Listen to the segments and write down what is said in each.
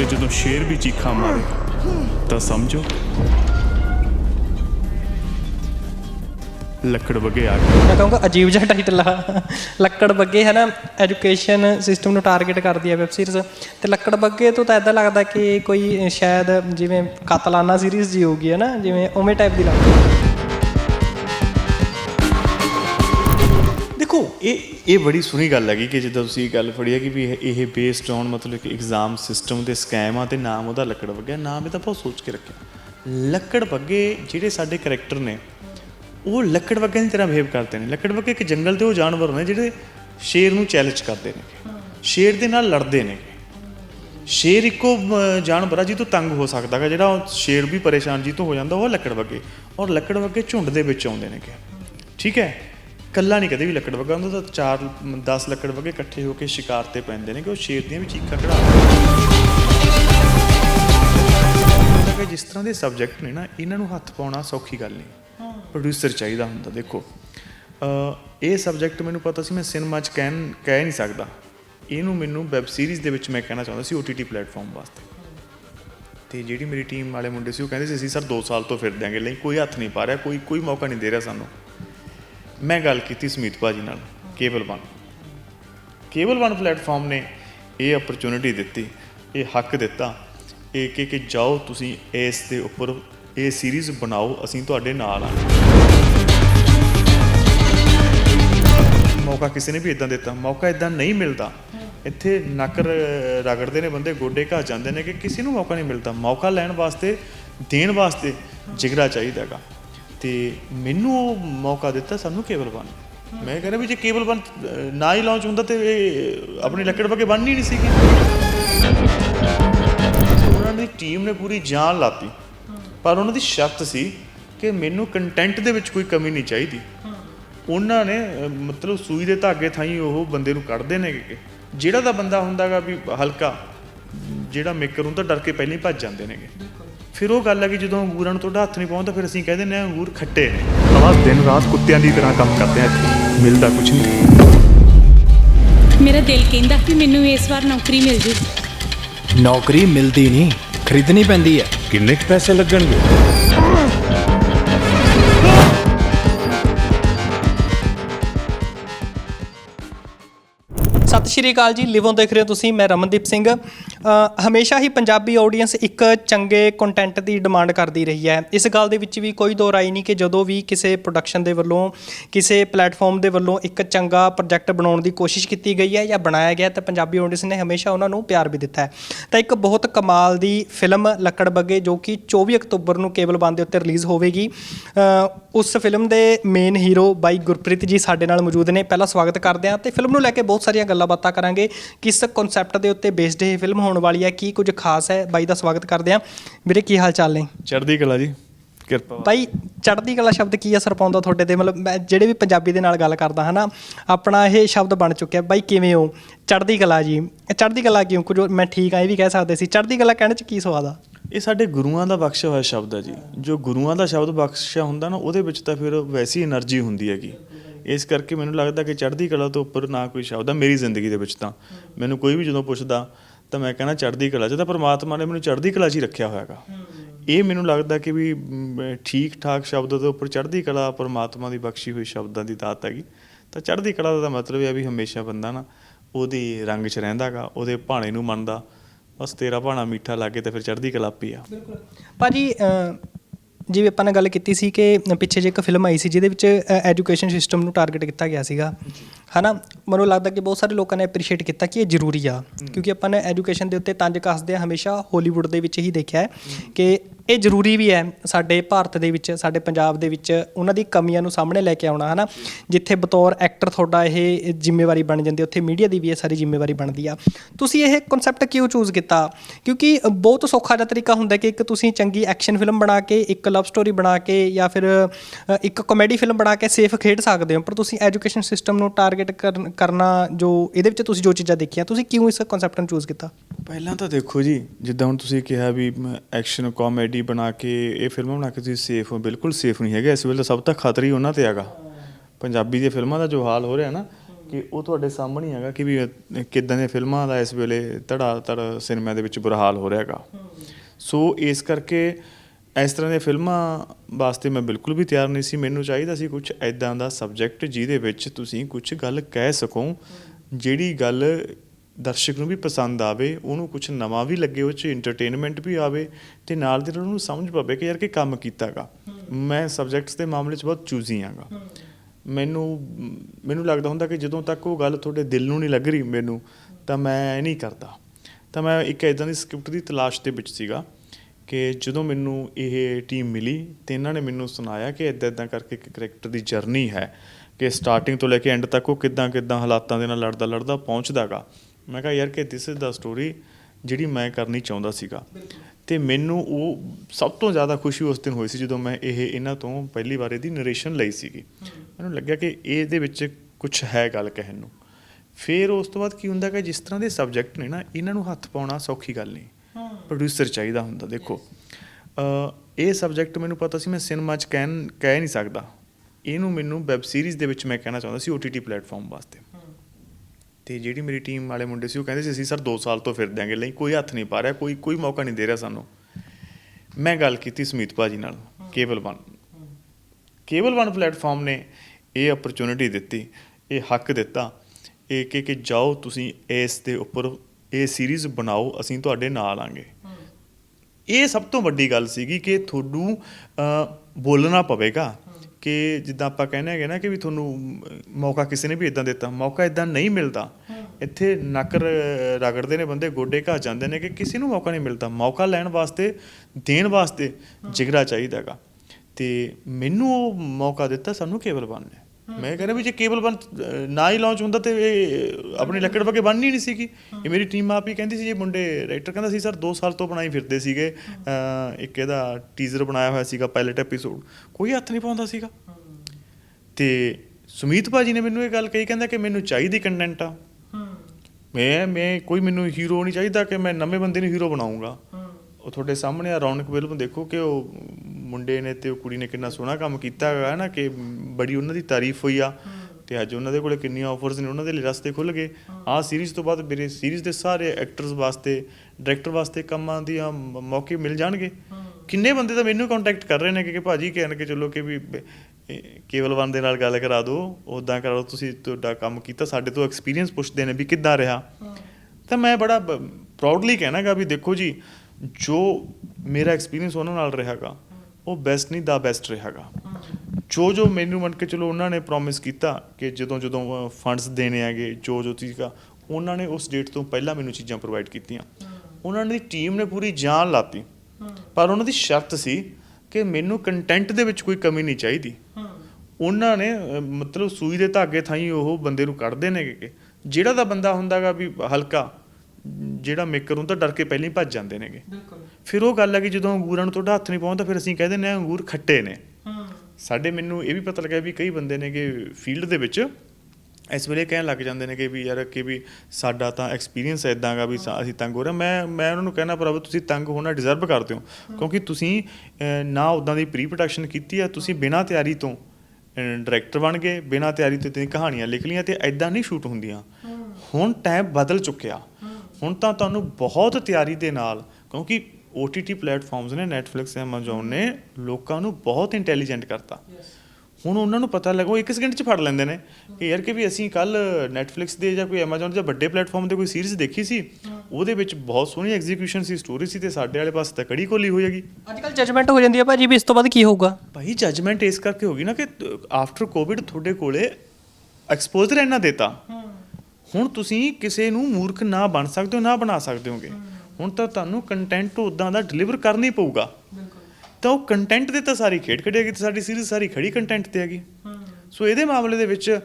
ਤੇ ਜਦੋਂ ਸ਼ੇਰ ਵੀ ਚੀਖਾਂ ਮਾਰੇ, ਤਾਂ ਸਮਝੋ, ਲੱਕੜ ਵਗੇ ਆ ਗਏ। ਮੈਂ ਕਹੂੰਗਾ ਅਜੀਬ ਜਿਹਾ ਟਾਈਟਲ ਆ। ਲੱਕੜ ਬੱਗੇ ਹੈ ਨਾ ਐਜੂਕੇਸ਼ਨ ਸਿਸਟਮ ਨੂੰ ਟਾਰਗੇਟ ਕਰਦੀ ਹੈ ਵੈਬ ਸੀਰੀਜ਼ ਤੇ ਲੱਕੜ ਬੱਗੇ ਤੋਂ ਤਾਂ ਇਦਾਂ ਲੱਗਦਾ ਕਿ ਕੋਈ ਸ਼ਾਇਦ ਜਿਵੇਂ ਕਾਤਲਾਨਾ ਸੀਰੀਜ਼ ਜੀ ਹੋਊਗੀ ਹੈ ਨਾ, ਜਿਵੇਂ ਉਵੇਂ ਟਾਈਪ ਦੀ ਲੱਗਦੀ ਹੈ ਇਹ ਇਹ ਬੜੀ ਸੁਣੀ ਗੱਲ ਹੈਗੀ ਕਿ ਜਿੱਦਾਂ ਤੁਸੀਂ ਇਹ ਗੱਲ ਫੜੀ ਹੈ ਕਿ ਵੀ ਇਹ- ਇਹ ਬੇਸਡ ਔਨ ਮਤਲਬ ਕਿ ਐਗਜ਼ਾਮ ਸਿਸਟਮ ਦੇ ਸਕੈਮ ਆ ਤੇ ਨਾਮ ਉਹਦਾ ਲੱਕੜ ਵਗਿਆ ਨਾਮ ਇਹ ਤਾਂ ਬਹੁਤ ਸੋਚ ਕੇ ਰੱਖਿਆ। ਲੱਕੜ ਵੱਗੇ ਜਿਹੜੇ ਸਾਡੇ ਕਰੈਕਟਰ ਨੇ ਉਹ ਲੱਕੜ ਵੱਗਿਆਂ ਦੀ ਤਰ੍ਹਾਂ ਬਿਹੇਵ ਕਰਦੇ ਨੇ। ਲੱਕੜ ਬੱਗੇ ਇੱਕ ਜੰਗਲ ਦੇ ਉਹ ਜਾਨਵਰ ਨੇ ਜਿਹੜੇ ਸ਼ੇਰ ਨੂੰ ਚੈਲੰਜ ਕਰਦੇ ਨੇ। ਸ਼ੇਰ ਦੇ ਨਾਲ ਲੜਦੇ ਨੇ। ਸ਼ੇਰ ਇੱਕੋ ਅਹ, ਜਾਨਵਰ ਆ ਜੀ ਤੋਂ ਤੰਗ ਹੋ ਸਕਦਾ ਗਾ ਜਿਹੜਾ ਉਹ ਸ਼ੇਰ ਵੀ ਪਰੇਸ਼ਾਨ ਜੀ ਤੋਂ ਹੋ ਜਾਂਦਾ ਉਹ ਲੱਕੜ ਵੱਗੇ। ਔਰ ਲੱਕੜ ਵੱਗੇ ਝੁੰਡ ਦੇ ਵਿੱਚ ਆਉਂਦੇ ਨੇ ਠੀਕ ਹੈ? ਕੱਲਾ ਨਹੀਂ ਕਦੇ ਵੀ ਲੱਕੜ ਵੱਗਾ ਹੁੰਦਾ ਤਾਂ 4 10 ਲੱਕੜ ਵੱਗੇ ਇਕੱਠੇ ਹੋ ਕੇ ਸ਼ਿਕਾਰ ਤੇ ਪੈਂਦੇ ਨੇ ਕਿ ਉਹ ਸ਼ੇਰ ਦੀਆਂ ਵੀ ਚੀਖਾਂ ਕਢਾ ਕਿ ਜਿਸ ਤਰ੍ਹਾਂ ਦੇ ਸਬਜੈਕਟ ਨੇ ਨਾ ਇਹਨਾਂ ਨੂੰ ਹੱਥ ਪਾਉਣਾ ਸੌਖੀ ਗੱਲ ਨਹੀਂ। ਪ੍ਰੋਡਿਊਸਰ ਚਾਹੀਦਾ ਹੁੰਦਾ ਦੇਖੋ। ਇਹ ਸਬਜੈਕਟ ਮੈਨੂੰ ਪਤਾ ਸੀ ਮੈਂ ਸਿਨੇਮਾ 'ਚ ਕਹਿ ਕਹਿ ਨਹੀਂ ਸਕਦਾ। ਇਹਨੂੰ ਮੈਨੂੰ ਵੈਬ ਸੀਰੀਜ਼ ਦੇ ਵਿੱਚ ਮੈਂ ਕਹਿਣਾ ਚਾਹੁੰਦਾ ਸੀ OTT ਪਲੇਟਫਾਰਮ ਵਾਸਤੇ। ਤੇ ਜਿਹੜੀ ਮੇਰੀ ਟੀਮ ਵਾਲੇ ਮੁੰਡੇ ਸੀ ਉਹ ਕਹਿੰਦੇ ਸੀ ਅਸੀਂ ਸਰ 2 ਸਾਲ ਤੋਂ ਫਿਰ ਦਿਆਂਗੇ ਲਈ ਕੋਈ ਹੱਥ ਨਹੀਂ ਪਾ ਰਿਹਾ ਕੋਈ ਕੋਈ ਮੌਕਾ ਨਹੀਂ ਦੇ ਰਿਹਾ ਸਾਨੂੰ। ਮੈਂ ਗੱਲ ਕੀਤੀ ਸਮੀਤ ਭਾਜੀ ਨਾਲ, cable one. Cable one platform ਨੇ ਇਹ ਅਪਰਚੂਨਿਟੀ ਦਿੱਤੀ, ਇਹ ਹੱਕ ਦਿੱਤਾ, ਇਹ ਕਿ ਕਿ ਜਾਓ ਤੁਸੀਂ ਇਸ ਦੇ ਉੱਪਰ, ਇਹ ਸੀਰੀਜ਼ ਬਣਾਓ, ਅਸੀਂ ਤੁਹਾਡੇ ਨਾਲ ਆ ਮੌਕਾ ਕਿਸੇ ਨੇ ਵੀ ਇਦਾਂ ਦਿੱਤਾ, ਮੌਕਾ ਇਦਾਂ ਨਹੀਂ ਮਿਲਦਾ। ਇੱਥੇ ਨੱਕ ਰਗੜਦੇ ਨੇ ਬੰਦੇ, ਗੋਡੇ ਘਾ ਜਾਂਦੇ ਨੇ ਕਿ ਕਿਸੇ ਨੂੰ ਮੌਕਾ ਨਹੀਂ ਮਿਲਦਾ। ਮੌਕਾ ਲੈਣ ਵਾਸਤੇ, ਦੇਣ ਵਾਸਤੇ ਜਿਗਰਾ ਚਾਹੀਦਾਗਾ ਤੇ ਮੈਨੂੰ ਉਹ ਮੌਕਾ ਦਿੱਤਾ ਸਾਨੂੰ ਕੇਬਲ ਵਨ ਮੈਂ ਕਹਿੰਦਾ ਵੀ ਜੇ ਕੇਬਲ ਵਨ ਨਾ ਹੀ ਲਾਂਚ ਹੁੰਦਾ ਤੇ ਇਹ ਆਪਣੀ ਲੱਕੜ ਵਗੇ ਬਣਨੀ ਨਹੀਂ ਸੀਗੀ। ਉਹਨਾਂ ਦੀ ਟੀਮ ਨੇ ਪੂਰੀ ਜਾਨ ਲਾਤੀ। ਪਰ ਉਹਨਾਂ ਦੀ ਸ਼ਰਤ ਸੀ ਕਿ ਮੈਨੂੰ ਕੰਟੈਂਟ ਦੇ ਵਿੱਚ ਕੋਈ ਕਮੀ ਨਹੀਂ ਚਾਹੀਦੀ। ਉਹਨਾਂ ਨੇ ਮਤਲਬ ਸੂਈ ਦੇ ਧਾਗੇ ਥਾਈ ਉਹ ਬੰਦੇ ਨੂੰ ਕੱਢਦੇ ਨੇ ਕਿ ਜਿਹੜਾ ਦਾ ਬੰਦਾ ਹੁੰਦਾਗਾ ਵੀ ਹਲਕਾ, ਜਿਹੜਾ ਮੇਕਰ ਹੁੰਦਾ, ਡਰ ਕੇ ਪਹਿਲਾਂ ਹੀ ਭੱਜ ਜਾਂਦੇ ਨੇਗੇ। ਫਿਰ ਉਹ ਗੱਲ ਹੈ ਕਿ ਜਦੋਂ ਅੰਗੂਰਾਂ ਨੂੰ ਤੁਹਾਡਾ ਹੱਥ ਨਹੀਂ ਪਹੁੰਚਦਾ ਫਿਰ ਅਸੀਂ ਕਹਿੰਦੇ ਨੇ ਅੰਗੂਰ ਖੱਟੇ ਨੇ। ਆਵਾਜ਼ ਦਿਨ ਰਾਤ ਕੁੱਤਿਆਂ ਦੀ ਤਰ੍ਹਾਂ ਕੰਮ ਕਰਦੇ ਆ ਇੱਥੇ। ਮਿਲਦਾ ਕੁਝ ਨਹੀਂ। ਮੇਰਾ ਦਿਲ ਕਹਿੰਦਾ ਕਿ ਮੈਨੂੰ ਇਸ ਵਾਰ ਨੌਕਰੀ ਮਿਲ ਜੇ। ਨੌਕਰੀ ਮਿਲਦੀ ਨਹੀਂ ਖਰੀਦਣੀ ਪੈਂਦੀ ਹੈ। ਕਿੰਨੇ ਕੁ ਪੈਸੇ ਲੱਗਣਗੇ? ਸਤਿ ਸ਼੍ਰੀ ਅਕਾਲ ਜੀ, ਲਿਵੋਂ ਦੇਖ ਰਹੇ ਹੋ ਤੁਸੀਂ, ਮੈਂ ਰਮਨਦੀਪ ਸਿੰਘ। ਹਮੇਸ਼ਾ ਹੀ ਪੰਜਾਬੀ ਆਡੀਅנס ਇੱਕ ਚੰਗੇ ਕੰਟੈਂਟ ਦੀ ਡਿਮਾਂਡ ਕਰਦੀ ਰਹੀ ਹੈ। ਇਸ ਗੱਲ ਦੇ ਵਿੱਚ ਵੀ ਕੋਈ ਦੋ ਰਾਏ ਨਹੀਂ ਕਿ ਜਦੋਂ ਵੀ ਕਿਸੇ ਪ੍ਰੋਡਕਸ਼ਨ ਦੇ ਵੱਲੋਂ, ਕਿਸੇ ਪਲੇਟਫਾਰਮ ਦੇ ਵੱਲੋਂ ਇੱਕ ਚੰਗਾ ਪ੍ਰੋਜੈਕਟ ਬਣਾਉਣ ਦੀ ਕੋਸ਼ਿਸ਼ ਕੀਤੀ ਗਈ ਹੈ ਜਾਂ ਬਣਾਇਆ ਗਿਆ ਤਾਂ ਪੰਜਾਬੀ ਆਡੀਅנס ਨੇ ਹਮੇਸ਼ਾ ਉਹਨਾਂ ਨੂੰ ਪਿਆਰ ਵੀ ਦਿੱਤਾ ਹੈ। ਤਾਂ ਇੱਕ ਬਹੁਤ ਕਮਾਲ ਦੀ ਫਿਲਮ ਲੱਕੜ ਬੱਗੇ ਜੋ ਕਿ 24 ਅਕਤੂਬਰ ਨੂੰ ਕੇਬਲ ਬੰਦ ਦੇ ਉੱਤੇ ਰਿਲੀਜ਼ ਹੋਵੇਗੀ। ਉਸ ਫਿਲਮ ਦੇ ਮੇਨ ਹੀਰੋ ਬਾਈ ਗੁਰਪ੍ਰੀਤ ਜੀ ਸਾਡੇ ਨਾਲ ਮੌਜੂਦ ਨੇ। ਪਹਿਲਾਂ ਸਵਾਗਤ ਕਰਦੇ ਹਾਂ ਤੇ ਫਿਲਮ ਨੂੰ ਲੈ ਕੇ ਬਹੁਤ ਸਾਰੀਆਂ ਗੱਲਾਂ ਗੱਲਾਂ ਬਾਤਾਂ ਕਰਾਂਗੇ। ਕਿਸ ਕਨਸੈਪਟ ਦੇ ਉੱਤੇ ਬੇਸਡ ਇਹ ਫਿਲਮ ਹੋਣ ਵਾਲੀ ਹੈ? ਕੀ ਕੁਝ ਖਾਸ ਹੈ? ਬਾਈ ਦਾ ਸਵਾਗਤ ਕਰਦੇ ਆਂ ਵੀਰੇ ਕੀ ਹਾਲ ਚਾਲ ਨੇ? ਚੜ੍ਹਦੀ ਕਲਾ ਜੀ। ਕਿਰਪਾ ਬਾਈ ਚੜ੍ਹਦੀ ਕਲਾ ਸ਼ਬਦ ਕੀ ਅਸਰ ਪਾਉਂਦਾ ਤੁਹਾਡੇ ਤੇ? ਮਤਲਬ ਮੈਂ ਜਿਹੜੇ ਵੀ ਪੰਜਾਬੀ ਦੇ ਨਾਲ ਗੱਲ ਕਰਦਾ ਹਨਾ ਆਪਣਾ ਇਹ ਸ਼ਬਦ ਬਣ ਚੁੱਕਿਆ। ਬਾਈ ਕਿਵੇਂ ਹੋ? ਚੜ੍ਹਦੀ ਕਲਾ ਜੀ। ਚੜ੍ਹਦੀ ਕਲਾ ਕਿਉਂ? ਕੁਝ ਮੈਂ ਠੀਕ ਆ ਇਹ ਵੀ ਕਹਿ ਸਕਦੇ ਸੀ। ਚੜ੍ਹਦੀ ਕਲਾ ਕਹਿਣ ਚ ਕੀ ਸਵਾਦ ਆ? ਇਹ ਸਾਡੇ ਗੁਰੂਆਂ ਦਾ ਬਖਸ਼ਿਆ ਹੋਇਆ ਸ਼ਬਦ ਹੈ ਜੀ। ਜੋ ਗੁਰੂਆਂ ਦਾ ਸ਼ਬਦ ਬਖਸ਼ਿਆ ਹੁੰਦਾ ਨਾ ਉਹਦੇ ਵਿੱਚ ਤਾਂ ਫਿਰ ਵੈਸੀ એનર્ਜੀ ਹੁੰਦੀ ਹੈਗੀ। ਇਸ ਕਰਕੇ ਮੈਨੂੰ ਲੱਗਦਾ ਕਿ ਚੜ੍ਹਦੀ ਕਲਾ ਤੋਂ ਉੱਪਰ ਨਾ ਕੋਈ ਸ਼ਬਦ ਆ ਮੇਰੀ ਜ਼ਿੰਦਗੀ ਦੇ ਵਿੱਚ ਤਾਂ। ਮੈਨੂੰ ਕੋਈ ਵੀ ਜਦੋਂ ਪੁੱਛਦਾ ਤਾਂ ਮੈਂ ਕਹਿੰਦਾ ਚੜ੍ਹਦੀ ਕਲਾ ਚ ਤਾਂ ਪ੍ਰਮਾਤਮਾ ਨੇ ਮੈਨੂੰ ਚੜ੍ਹਦੀ ਕਲਾ 'ਚ ਹੀ ਰੱਖਿਆ ਹੋਇਆਗਾ। ਇਹ ਮੈਨੂੰ ਲੱਗਦਾ ਕਿ ਵੀ ਠੀਕ ਠਾਕ ਸ਼ਬਦ ਦੇ ਉੱਪਰ ਚੜ੍ਹਦੀ ਕਲਾ ਪ੍ਰਮਾਤਮਾ ਦੀ ਬਖਸ਼ੀ ਹੋਈ ਸ਼ਬਦਾਂ ਦੀ ਦਾਤ ਹੈਗੀ। ਤਾਂ ਚੜ੍ਹਦੀ ਕਲਾ ਦਾ ਮਤਲਬ ਹੈ ਵੀ ਹਮੇਸ਼ਾ ਬੰਦਾ ਨਾ ਉਹਦੀ ਰੰਗ 'ਚ ਰਹਿੰਦਾਗਾ ਉਹਦੇ ਭਾਣੇ ਨੂੰ ਮੰਨਦਾ ਬਸ ਤੇਰਾ ਭਾਣਾ ਮਿੱਠਾ ਲੱਗੇ ਤਾਂ ਫਿਰ ਚੜ੍ਹਦੀ ਕਲਾ ਆਪੀ ਆ। ਭਾਜੀ ਅ, ਜਿਵੇਂ ਆਪਾਂ ਨੇ ਗੱਲ ਕੀਤੀ ਸੀ ਕਿ ਪਿੱਛੇ ਜੇ ਇੱਕ ਫਿਲਮ ਆਈ ਸੀ ਜਿਹਦੇ ਵਿੱਚ ਐਜੂਕੇਸ਼ਨ ਸਿਸਟਮ ਨੂੰ ਟਾਰਗੇਟ ਕੀਤਾ ਗਿਆ ਸੀਗਾ। ਹਨਾ? ਮੈਨੂੰ ਲੱਗਦਾ ਕਿ ਬਹੁਤ ਸਾਰੇ ਲੋਕਾਂ ਨੇ ਐਪਰੀਸ਼ੀਏਟ ਕੀਤਾ ਕਿ ਇਹ ਜ਼ਰੂਰੀ ਆ। ਕਿਉਂਕਿ ਆਪਾਂ ਨੇ ਐਜੂਕੇਸ਼ਨ ਦੇ ਉੱਤੇ ਤੰਜ ਕੱਸਦੇ ਆ ਹਮੇਸ਼ਾ ਹਾਲੀਵੁੱਡ ਦੇ ਵਿੱਚ ਹੀ ਦੇਖਿਆ ਹੈ ਕਿ ਇਹ ਜ਼ਰੂਰੀ ਵੀ ਹੈ ਸਾਡੇ ਭਾਰਤ ਦੇ ਵਿੱਚ ਸਾਡੇ ਪੰਜਾਬ ਦੇ ਵਿੱਚ ਉਹਨਾਂ ਦੀ ਕਮੀਆਂ ਨੂੰ ਸਾਹਮਣੇ ਲੈ ਕੇ ਆਉਣਾ ਹਨਾ? ਜਿੱਥੇ ਬਤੌਰ ਐਕਟਰ ਤੁਹਾਡਾ ਇਹ ਜ਼ਿੰਮੇਵਾਰੀ ਬਣ ਜਾਂਦੀ ਉੱਥੇ ਮੀਡੀਆ ਦੀ ਵੀ ਇਹ ਸਾਰੀ ਜ਼ਿੰਮੇਵਾਰੀ ਬਣਦੀ ਆ। ਤੁਸੀਂ ਇਹ ਕਨਸੈਪਟ ਕਿਉਂ ਚੂਜ਼ ਕੀਤਾ? ਕਿਉਂਕਿ ਬਹੁਤ ਸੌਖਾ ਜਿਹਾ ਤਰੀਕਾ ਹੁੰਦਾ ਕਿ ਇੱਕ ਤੁਸੀਂ ਚੰਗੀ ਐਕਸ਼ਨ ਫਿਲਮ ਬਣਾ ਕੇ ਇੱਕ ਲਵ ਸਟੋਰੀ ਬਣਾ ਕੇ ਜਾਂ ਫਿਰ ਇੱਕ ਕਾਮੇਡੀ ਫਿਲਮ ਬਣਾ ਕੇ ਸੇਫ ਖੇਡ ਸਕਦੇ ਹੋ ਪਰ ਤੁਸੀਂ ਐਜੂਕੇਸ਼ਨ ਸਿਸਟਮ ਨੂੰ ਟਾਰਗੇਟ ਕਰਨਾ ਜੋ ਇਹਦੇ ਵਿੱਚ ਤੁਸੀਂ ਜੋ ਚੀਜ਼ਾਂ ਦੇਖੀਆਂ ਤੁਸੀਂ ਕਿਉਂ ਇਸ ਕਨਸੈਪਟ ਨੂੰ ਚੂਜ਼ ਕੀਤਾ? ਪਹਿਲਾਂ ਤਾਂ ਦੇਖੋ ਜੀ ਜਿੱਦਾਂ ਹੁਣ ਤੁਸੀਂ ਕਿਹਾ ਵੀ ਐਕਸ਼ਨ ਕਾਮੇਡੀ ਬਣਾ ਕੇ ਇਹ ਫਿਲਮਾਂ ਬਣਾ ਕੇ ਤੁਸੀਂ ਸੇਫ ਹੋ ਬਿਲਕੁਲ ਸੇਫ ਨਹੀਂ ਹੈਗੇ। ਇਸ ਵੇਲੇ ਸਭ ਤੋਂ ਖਤਰਾ ਹੀ ਉਹਨਾਂ ਤੇ ਹੈਗਾ। ਪੰਜਾਬੀ ਦੀਆਂ ਫਿਲਮਾਂ ਦਾ ਜੋ ਹਾਲ ਹੋ ਰਿਹਾ ਨਾ ਕਿ ਉਹ ਤੁਹਾਡੇ ਸਾਹਮਣੇ ਹੀ ਹੈਗਾ ਕਿ ਵੀ ਕਿਦਾਂ ਦੀਆਂ ਫਿਲਮਾਂ ਦਾ ਇਸ ਵੇਲੇ ਧੜਾ ਧੜ ਸਿਨੇਮਾ ਦੇ ਵਿੱਚ ਬੁਰਾ ਹਾਲ ਹੋ ਰਿਹਾ ਹੈਗਾ। ਸੋ ਇਸ ਕਰਕੇ ਇਸ ਤਰ੍ਹਾਂ ਦੀਆਂ ਫਿਲਮਾਂ ਵਾਸਤੇ ਮੈਂ ਬਿਲਕੁਲ ਵੀ ਤਿਆਰ ਨਹੀਂ ਸੀ। ਮੈਨੂੰ ਚਾਹੀਦਾ ਸੀ ਕੁਝ ਐਦਾਂ ਦਾ ਸਬਜੈਕਟ ਜਿਹਦੇ ਵਿੱਚ ਤੁਸੀਂ ਕੁਝ ਗੱਲ ਕਹਿ ਸਕੋ, ਜਿਹੜੀ ਗੱਲ ਦਰਸ਼ਕ ਨੂੰ ਵੀ ਪਸੰਦ ਆਵੇ, ਉਹਨੂੰ ਕੁਝ ਨਵਾਂ ਵੀ ਲੱਗੇ, ਉਹ ਚ ਐਂਟਰਟੇਨਮੈਂਟ ਵੀ ਆਵੇ ਤੇ ਨਾਲ ਦੇ ਨਾਲ ਉਹਨੂੰ ਸਮਝ ਪਵੇ ਕਿ ਯਾਰ ਕਿ ਕੰਮ ਕੀਤਾਗਾ। ਮੈਂ ਸਬਜੈਕਟਸ ਦੇ ਮਾਮਲੇ 'ਚ ਬਹੁਤ ਚੂਜ਼ੀ ਆਂਗਾ। ਮੈਨੂੰ ਮੈਨੂੰ ਲੱਗਦਾ ਹੁੰਦਾ ਕਿ ਜਦੋਂ ਤੱਕ ਉਹ ਗੱਲ ਤੁਹਾਡੇ ਦਿਲ ਨੂੰ ਨਹੀਂ ਲੱਗ ਰਹੀ ਮੈਨੂੰ, ਤਾਂ ਮੈਂ ਇਹ ਨਹੀਂ ਕਰਦਾ। ਤਾਂ ਮੈਂ ਇੱਕ ਇਦਾਂ ਦੀ ਸਕ੍ਰਿਪਟ ਦੀ ਤਲਾਸ਼ ਦੇ ਵਿੱਚ ਸੀਗਾ। ਕਿ ਜਦੋਂ ਮੈਨੂੰ ਇਹ ਟੀਮ ਮਿਲੀ ਤੇ ਇਹਨਾਂ ਨੇ ਮੈਨੂੰ ਸੁਣਾਇਆ ਕਿ ਇਦਾਂ ਇਦਾਂ ਕਰਕੇ ਇੱਕ ਕਰੈਕਟਰ ਦੀ ਜਰਨੀ ਹੈ ਕਿ ਸਟਾਰਟਿੰਗ ਤੋਂ ਲੈ ਕੇ ਐਂਡ ਤੱਕ ਉਹ ਕਿਦਾਂ ਕਿਦਾਂ ਹਾਲਾਤਾਂ ਦੇ ਨਾਲ ਲੜਦਾ ਲੜਦਾ ਪਹੁੰਚਦਾਗਾ। ਮੈਂ ਕਿਹਾ, ਯਾਰ, ਕਿ ਦਿਸ ਇਜ਼ ਦਾ ਸਟੋਰੀ ਜਿਹੜੀ ਮੈਂ ਕਰਨੀ ਚਾਹੁੰਦਾ ਸੀਗਾ। ਤੇ ਮੈਨੂੰ ਉਹ ਸਭ ਤੋਂ ਜ਼ਿਆਦਾ ਖੁਸ਼ੀ ਉਸ ਦਿਨ ਹੋਈ ਸੀ ਜਦੋਂ ਮੈਂ ਇਹ ਇਹਨਾਂ ਤੋਂ ਪਹਿਲੀ ਵਾਰ ਇਹਦੀ ਨਰੇਸ਼ਨ ਲਈ ਸੀਗੀ। ਮੈਨੂੰ ਲੱਗਿਆ ਕਿ ਇਹਦੇ ਵਿੱਚ ਕੁਝ ਹੈ ਗੱਲ ਕਹਿਣ ਨੂੰ। ਫਿਰ ਉਸ ਤੋਂ ਬਾਅਦ ਕੀ ਹੁੰਦਾ ਕਿ ਜਿਸ ਤਰ੍ਹਾਂ ਦੇ ਸਬਜੈਕਟ ਨੇ ਨਾ, ਇਹਨਾਂ ਨੂੰ ਹੱਥ ਪਾਉਣਾ ਸੌਖੀ ਗੱਲ ਨਹੀਂ। ਪ੍ਰੋਡਿਊਸਰ ਚਾਹੀਦਾ ਹੁੰਦਾ, ਦੇਖੋ। ਇਹ ਸਬਜੈਕਟ ਮੈਨੂੰ ਪਤਾ ਸੀ, ਮੈਂ ਸਿਨੇਮਾ 'ਚ ਕਹਿ ਕਹਿ ਨਹੀਂ ਸਕਦਾ। ਇਹਨੂੰ ਮੈਨੂੰ ਵੈਬ ਸੀਰੀਜ਼ ਦੇ ਵਿੱਚ ਮੈਂ ਕਹਿਣਾ ਚਾਹੁੰਦਾ ਸੀ OTT ਪਲੇਟਫਾਰਮ ਵਾਸਤੇ। ਤੇ ਜਿਹੜੀ ਮੇਰੀ ਟੀਮ ਵਾਲੇ ਮੁੰਡੇ ਸੀ, ਉਹ ਕਹਿੰਦੇ ਸੀ, ਅਸੀਂ ਸਰ 2 ਸਾਲ ਤੋਂ ਫਿਰ ਦਿਆਂਗੇ ਲਈ ਕੋਈ ਹੱਥ ਨਹੀਂ ਪਾ ਰਿਹਾ, ਕੋਈ ਕੋਈ ਮੌਕਾ ਨਹੀਂ ਦੇ ਰਿਹਾ ਸਾਨੂੰ। ਮੈਂ ਗੱਲ ਕੀਤੀ ਸਮੀਤ ਭਾਜੀ ਨਾਲ, ਕੇਬਲ 1 ਕੇਬਲ 1 ਪਲੇਟਫਾਰਮ ਨੇ ਇਹ ਅਪਰਚੂਨਿਟੀ ਦਿੱਤੀ, ਇਹ ਹੱਕ ਦਿੱਤਾ, ਇਹ ਕਿ ਕਿ ਜਾਓ ਤੁਸੀਂ ਇਸ ਦੇ ਉੱਪਰ ਇਹ ਸੀਰੀਜ਼ ਬਣਾਓ, ਅਸੀਂ ਤੁਹਾਡੇ ਨਾਲ ਆਂਗੇ। ਇਹ ਸਭ ਤੋਂ ਵੱਡੀ ਗੱਲ ਸੀਗੀ ਕਿ ਤੁਹਾਨੂੰ ਬੋਲਣਾ ਪਵੇਗਾ ਕਿ ਜਿੱਦਾਂ ਆਪਾਂ ਕਹਿੰਦੇ ਹੈਗੇ ਨਾ ਕਿ ਵੀ ਤੁਹਾਨੂੰ ਮੌਕਾ ਕਿਸੇ ਨੇ ਵੀ ਇਦਾਂ ਦਿੱਤਾ। ਮੌਕਾ ਇਦਾਂ ਨਹੀਂ ਮਿਲਦਾ। ਇੱਥੇ ਨੱਕ ਰਗੜਦੇ ਨੇ ਬੰਦੇ, ਗੋਡੇ ਘਾ ਜਾਂਦੇ ਨੇ ਕਿ ਕਿਸੇ ਨੂੰ ਮੌਕਾ ਨਹੀਂ ਮਿਲਦਾ। ਮੌਕਾ ਲੈਣ ਵਾਸਤੇ, ਦੇਣ ਵਾਸਤੇ ਜਿਗਰਾ ਚਾਹੀਦਾਗਾ ਤੇ ਮੈਨੂੰ ਉਹ ਮੌਕਾ ਦਿੱਤਾ, ਸਾਨੂੰ ਕੇਵਲ ਬਣ ਨੇ। ਮੈਂ ਕਹਿੰਦਾ ਵੀ ਜੇ ਕੇਬਲ ਬਨ ਨਾ ਹੀ ਲਾਂਚ ਹੁੰਦਾ ਤੇ ਇਹ ਆਪਣੀ ਲੱਕੜ ਵਗੇ ਬਣਨੀ ਨਹੀਂ ਸੀਗੀ। ਇਹ ਮੇਰੀ ਟੀਮ ਆਪ ਹੀ ਕਹਿੰਦੀ ਸੀ ਇਹ ਮੁੰਡੇ ਰਾਈਟਰ ਕਹਿੰਦਾ ਸੀ ਸਰ 2 ਸਾਲ ਤੋਂ ਬਣਾਈ ਫਿਰਦੇ ਸੀਗੇ। ਇੱਕ ਇਹਦਾ ਟੀਜ਼ਰ ਬਣਾਇਆ ਹੋਇਆ ਸੀਗਾ ਪਾਇਲਟ ਐਪੀਸੋਡ ਕੋਈ ਹੱਥ ਨਹੀਂ ਪਾਉਂਦਾ ਸੀਗਾ। ਤੇ ਸੁਮੀਤ ਭਾਜੀ ਨੇ ਮੈਨੂੰ ਇਹ ਗੱਲ ਕਹੀ ਕਹਿੰਦਾ ਕਿ ਮੈਨੂੰ ਚਾਹੀਦੀ ਕੰਟੈਂਟ ਆ। ਮੈਂ ਮੈਂ ਕੋਈ ਮੈਨੂੰ ਹੀਰੋ ਨਹੀਂ ਚਾਹੀਦਾ ਕਿ ਮੈਂ ਨਵੇਂ ਬੰਦੇ ਨੂੰ ਹੀਰੋ ਬਣਾਉਂਗਾ। ਉਹ ਤੁਹਾਡੇ ਸਾਹਮਣੇ ਆ ਰੌਣਕ ਫਿਲਮ ਦੇਖੋ ਕਿ ਉਹ ਮੁੰਡੇ ਨੇ ਤੇ ਉਹ ਕੁੜੀ ਨੇ ਕਿੰਨਾ ਸੋਹਣਾ ਕੰਮ ਕੀਤਾ ਹੈਗਾ ਨਾ ਕਿ ਬੜੀ ਉਹਨਾਂ ਦੀ ਤਾਰੀਫ ਹੋਈ ਆ। ਤੇ ਅੱਜ ਉਹਨਾਂ ਦੇ ਕੋਲੇ ਕਿੰਨੀਆਂ ਆਫਰਸ ਨੇ ਉਹਨਾਂ ਦੇ ਲਈ ਰਸਤੇ ਖੁੱਲ ਗਏ। ਆਹ ਸੀਰੀਜ਼ ਤੋਂ ਬਾਅਦ ਮੇਰੇ ਸੀਰੀਜ਼ ਦੇ ਸਾਰੇ ਐਕਟਰਸ ਵਾਸਤੇ ਡਾਇਰੈਕਟਰ ਵਾਸਤੇ ਕੰਮਾਂ ਦੀਆਂ ਮ- ਮੌਕੇ ਮਿਲ ਜਾਣਗੇ। ਕਿੰਨੇ ਬੰਦੇ ਤਾਂ ਮੈਨੂੰ ਕੰਟੈਕਟ ਕਰ ਰਹੇ ਨੇ ਕਿ ਕਿ ਭਾਜੀ ਕਹਿਣ ਕੇ ਚੱਲੋ ਕਿ ਵੀ ਕੇਵਲ ਵਨ ਦੇ ਨਾਲ ਗੱਲ ਕਰਾ ਦਿਓ ਉਦਾਂ ਕਰੋ ਤੁਸੀਂ ਤੁਹਾਡਾ ਕੰਮ ਕੀਤਾ ਸਾਡੇ ਤੋਂ ਐਕਸਪੀਰੀਅੰਸ ਪੁੱਛਦੇ ਨੇ ਵੀ ਕਿੱਦਾਂ ਰਿਹਾ। ਤਾਂ ਮੈਂ ਬੜਾ ਪ੍ਰਾਊਡਲੀ ਕਹਿਣਾਗਾ ਵੀ ਦੇਖੋ ਜੀ ਜੋ ਮੇਰਾ ਐਕਸਪੀਰੀਅੰਸ ਉਹਨਾਂ ਨਾਲ ਰਿਹਾਗਾ ਉਹ ਬੈਸਟ ਨਹੀਂ, ਦਾ ਬੈਸਟ ਰਿਹਾਗਾ। ਜੋ ਜੋ ਮੈਨੂੰ ਮੰਨ ਕੇ ਚਲੋ ਉਹਨਾਂ ਨੇ ਪ੍ਰੋਮਿਸ ਕੀਤਾ ਕਿ ਜਦੋਂ ਜਦੋਂ ਫੰਡਸ ਦੇਣੇ ਆਗੇ ਜੋ ਜੋ ਚੀਜ਼ਾ ਉਹਨਾਂ ਨੇ ਉਸ ਡੇਟ ਤੋਂ ਪਹਿਲਾਂ ਮੈਨੂੰ ਚੀਜ਼ਾਂ ਪ੍ਰੋਵਾਈਡ ਕੀਤੀਆਂ। ਉਹਨਾਂ ਦੀ ਟੀਮ ਨੇ ਪੂਰੀ ਜਾਨ ਲਾਤੀ। ਪਰ ਉਹਨਾਂ ਦੀ ਸ਼ਰਤ ਸੀ ਕਿ ਮੈਨੂੰ ਕੰਟੈਂਟ ਦੇ ਵਿੱਚ ਕੋਈ ਕਮੀ ਨਹੀਂ ਚਾਹੀਦੀ। ਉਹਨਾਂ ਨੇ ਮਤਲਬ ਸੂਈ ਦੇ ਧਾਗੇ ਥਾਈ ਉਹ ਬੰਦੇ ਨੂੰ ਕੱਢਦੇ ਨੇ ਕਿ ਜਿਹੜਾ ਦਾ ਬੰਦਾ ਹੁੰਦਾਗਾ ਵੀ ਹਲਕਾ ਜਿਹੜਾ ਮੇਕਰ ਹੁੰਦਾ ਡਰ ਕੇ ਪਹਿਲਾਂ ਹੀ ਭੱਜ ਜਾਂਦੇ ਨੇਗੇ। ਫਿਰ ਉਹ ਗੱਲ ਹੈ ਕਿ ਜਦੋਂ ਅੰਗੂਰਾਂ ਨੂੰ ਤੁਹਾਡਾ ਹੱਥ ਨਹੀਂ ਪਹੁੰਚਦਾ ਫਿਰ ਅਸੀਂ ਕਹਿ ਦਿੰਦੇ ਹਾਂ ਅੰਗੂਰ ਖੱਟੇ ਨੇ। ਸਾਡੇ ਮੈਨੂੰ ਇਹ ਵੀ ਪਤਾ ਲੱਗਿਆ ਵੀ ਕਈ ਬੰਦੇ ਨੇ ਕਿ ਫੀਲਡ ਦੇ ਵਿੱਚ ਇਸ ਵੇਲੇ ਕਹਿਣ ਲੱਗ ਜਾਂਦੇ ਨੇ ਕਿ ਵੀ ਯਾਰ ਕਿ ਵੀ ਸਾਡਾ ਤਾਂ ਐਕਸਪੀਰੀਅੰਸ ਐਦਾਂਗਾ ਵੀ ਅਸੀਂ ਤੰਗ ਹੋ ਰਹੇ ਹਾਂ। ਮੈਂ ਮੈਂ ਉਹਨਾਂ ਨੂੰ ਕਹਿਣਾ ਭਰਾਵਾ ਤੁਸੀਂ ਤੰਗ ਹੋਣਾ ਡਿਜ਼ਰਵ ਕਰਦੇ ਹੋ। ਕਿਉਂਕਿ ਤੁਸੀਂ ਨਾ ਉਦਾਂ ਦੀ ਪ੍ਰੀ ਪ੍ਰੋਡਕਸ਼ਨ ਕੀਤੀ ਆ ਤੁਸੀਂ ਬਿਨਾਂ ਤਿਆਰੀ ਤੋਂ ਡਾਇਰੈਕਟਰ ਬਣ ਗਏ ਬਿਨਾਂ ਤਿਆਰੀ ਤੋਂ ਤੁਸੀਂ ਕਹਾਣੀਆਂ ਲਿਖ ਲਈਆਂ ਤੇ ਐਦਾਂ ਨਹੀਂ ਸ਼ੂਟ ਹੁੰਦੀਆਂ। ਹੁਣ ਟਾਈਮ ਬਦਲ ਚੁੱਕਿਆ। ਹੁਣ ਤਾਂ ਤੁਹਾਨੂੰ ਬਹੁਤ ਤਿਆਰੀ ਦੇ ਨਾਲ ਕਿਉਂਕਿ OTT ਪਲੇਟਫਾਰਮਸ ਨੇ Netflix ਤੇ Amazon ਨੇ ਲੋਕਾਂ ਨੂੰ ਬਹੁਤ ਇੰਟੈਲੀਜੈਂਟ ਕਰਤਾ। ਹੁਣ ਉਹਨਾਂ ਨੂੰ ਪਤਾ ਲੱਗੋ ਇੱਕ ਸਕਿੰਟ 'ਚ ਫੜ ਲੈਂਦੇ ਨੇ ਕਿ ਯਾਰ ਕਿ ਵੀ ਅਸੀਂ ਕੱਲ Netflix ਦੇ ਜਾਂ ਕੋਈ Amazon ਜਾਂ ਵੱਡੇ ਪਲੇਟਫਾਰਮ ਤੇ ਕੋਈ ਸੀਰੀਜ਼ ਦੇਖੀ ਸੀ ਉਹਦੇ ਵਿੱਚ ਬਹੁਤ ਸੋਹਣੀ ਐਗਜ਼ੀਕਿਊਸ਼ਨ ਸੀ ਸਟੋਰੀ ਸੀ ਤੇ ਸਾਡੇ ਵਾਲੇ ਪਾਸੇ ਤਾਂ ਕੜੀ ਕੋਲੀ ਹੋਏਗੀ ਅੱਜ ਕੱਲ ਜਜਮੈਂਟ ਹੋ ਜਾਂਦੀ ਹੈ ਭਾਜੀ ਵੀ ਇਸ ਤੋਂ ਬਾਅਦ ਕੀ ਹੋਊਗਾ? ਭਾਈ ਜਜਮੈਂਟ ਇਸ ਕਰਕੇ ਹੋ ਗਈ ਨਾ ਕਿ ਆਫਟਰ ਕੋਵਿਡ ਤੁਹਾਡੇ ਕੋਲੇ ਐਕਸਪੋਜ਼ਰ ਇੰਨਾ ਦਿੱਤਾ। ਹੁਣ ਤੁਸੀਂ ਕਿਸੇ ਨੂੰ ਮੂਰਖ ਨਾ ਬਣ ਸਕਦੇ ਹੋ ਨਾ ਬਣਾ ਸਕਦੇ ਹੋਗੇ। ਹੁਣ ਤਾਂ ਤੁਹਾਨੂੰ ਕੰਟੈਂਟ ਉਦਾਂ ਦਾ ਡਿਲੀਵਰ ਕਰਨਾ ਹੀ ਪਊਗਾ ਤਾਂ ਉਹ ਕੰਟੈਂਟ ਦੇ ਤਾਂ ਸਾਰੀ ਖੇਡ ਖੜੇਗੀ ਤੇ ਸਾਡੀ ਸੀਰੀਜ਼ ਸਾਰੀ ਖੜੀ ਕੰਟੈਂਟ ਤੇ ਹੈਗੀ। ਸੋ ਇਹਦੇ ਮਾਮਲੇ ਦੇ ਵਿੱਚ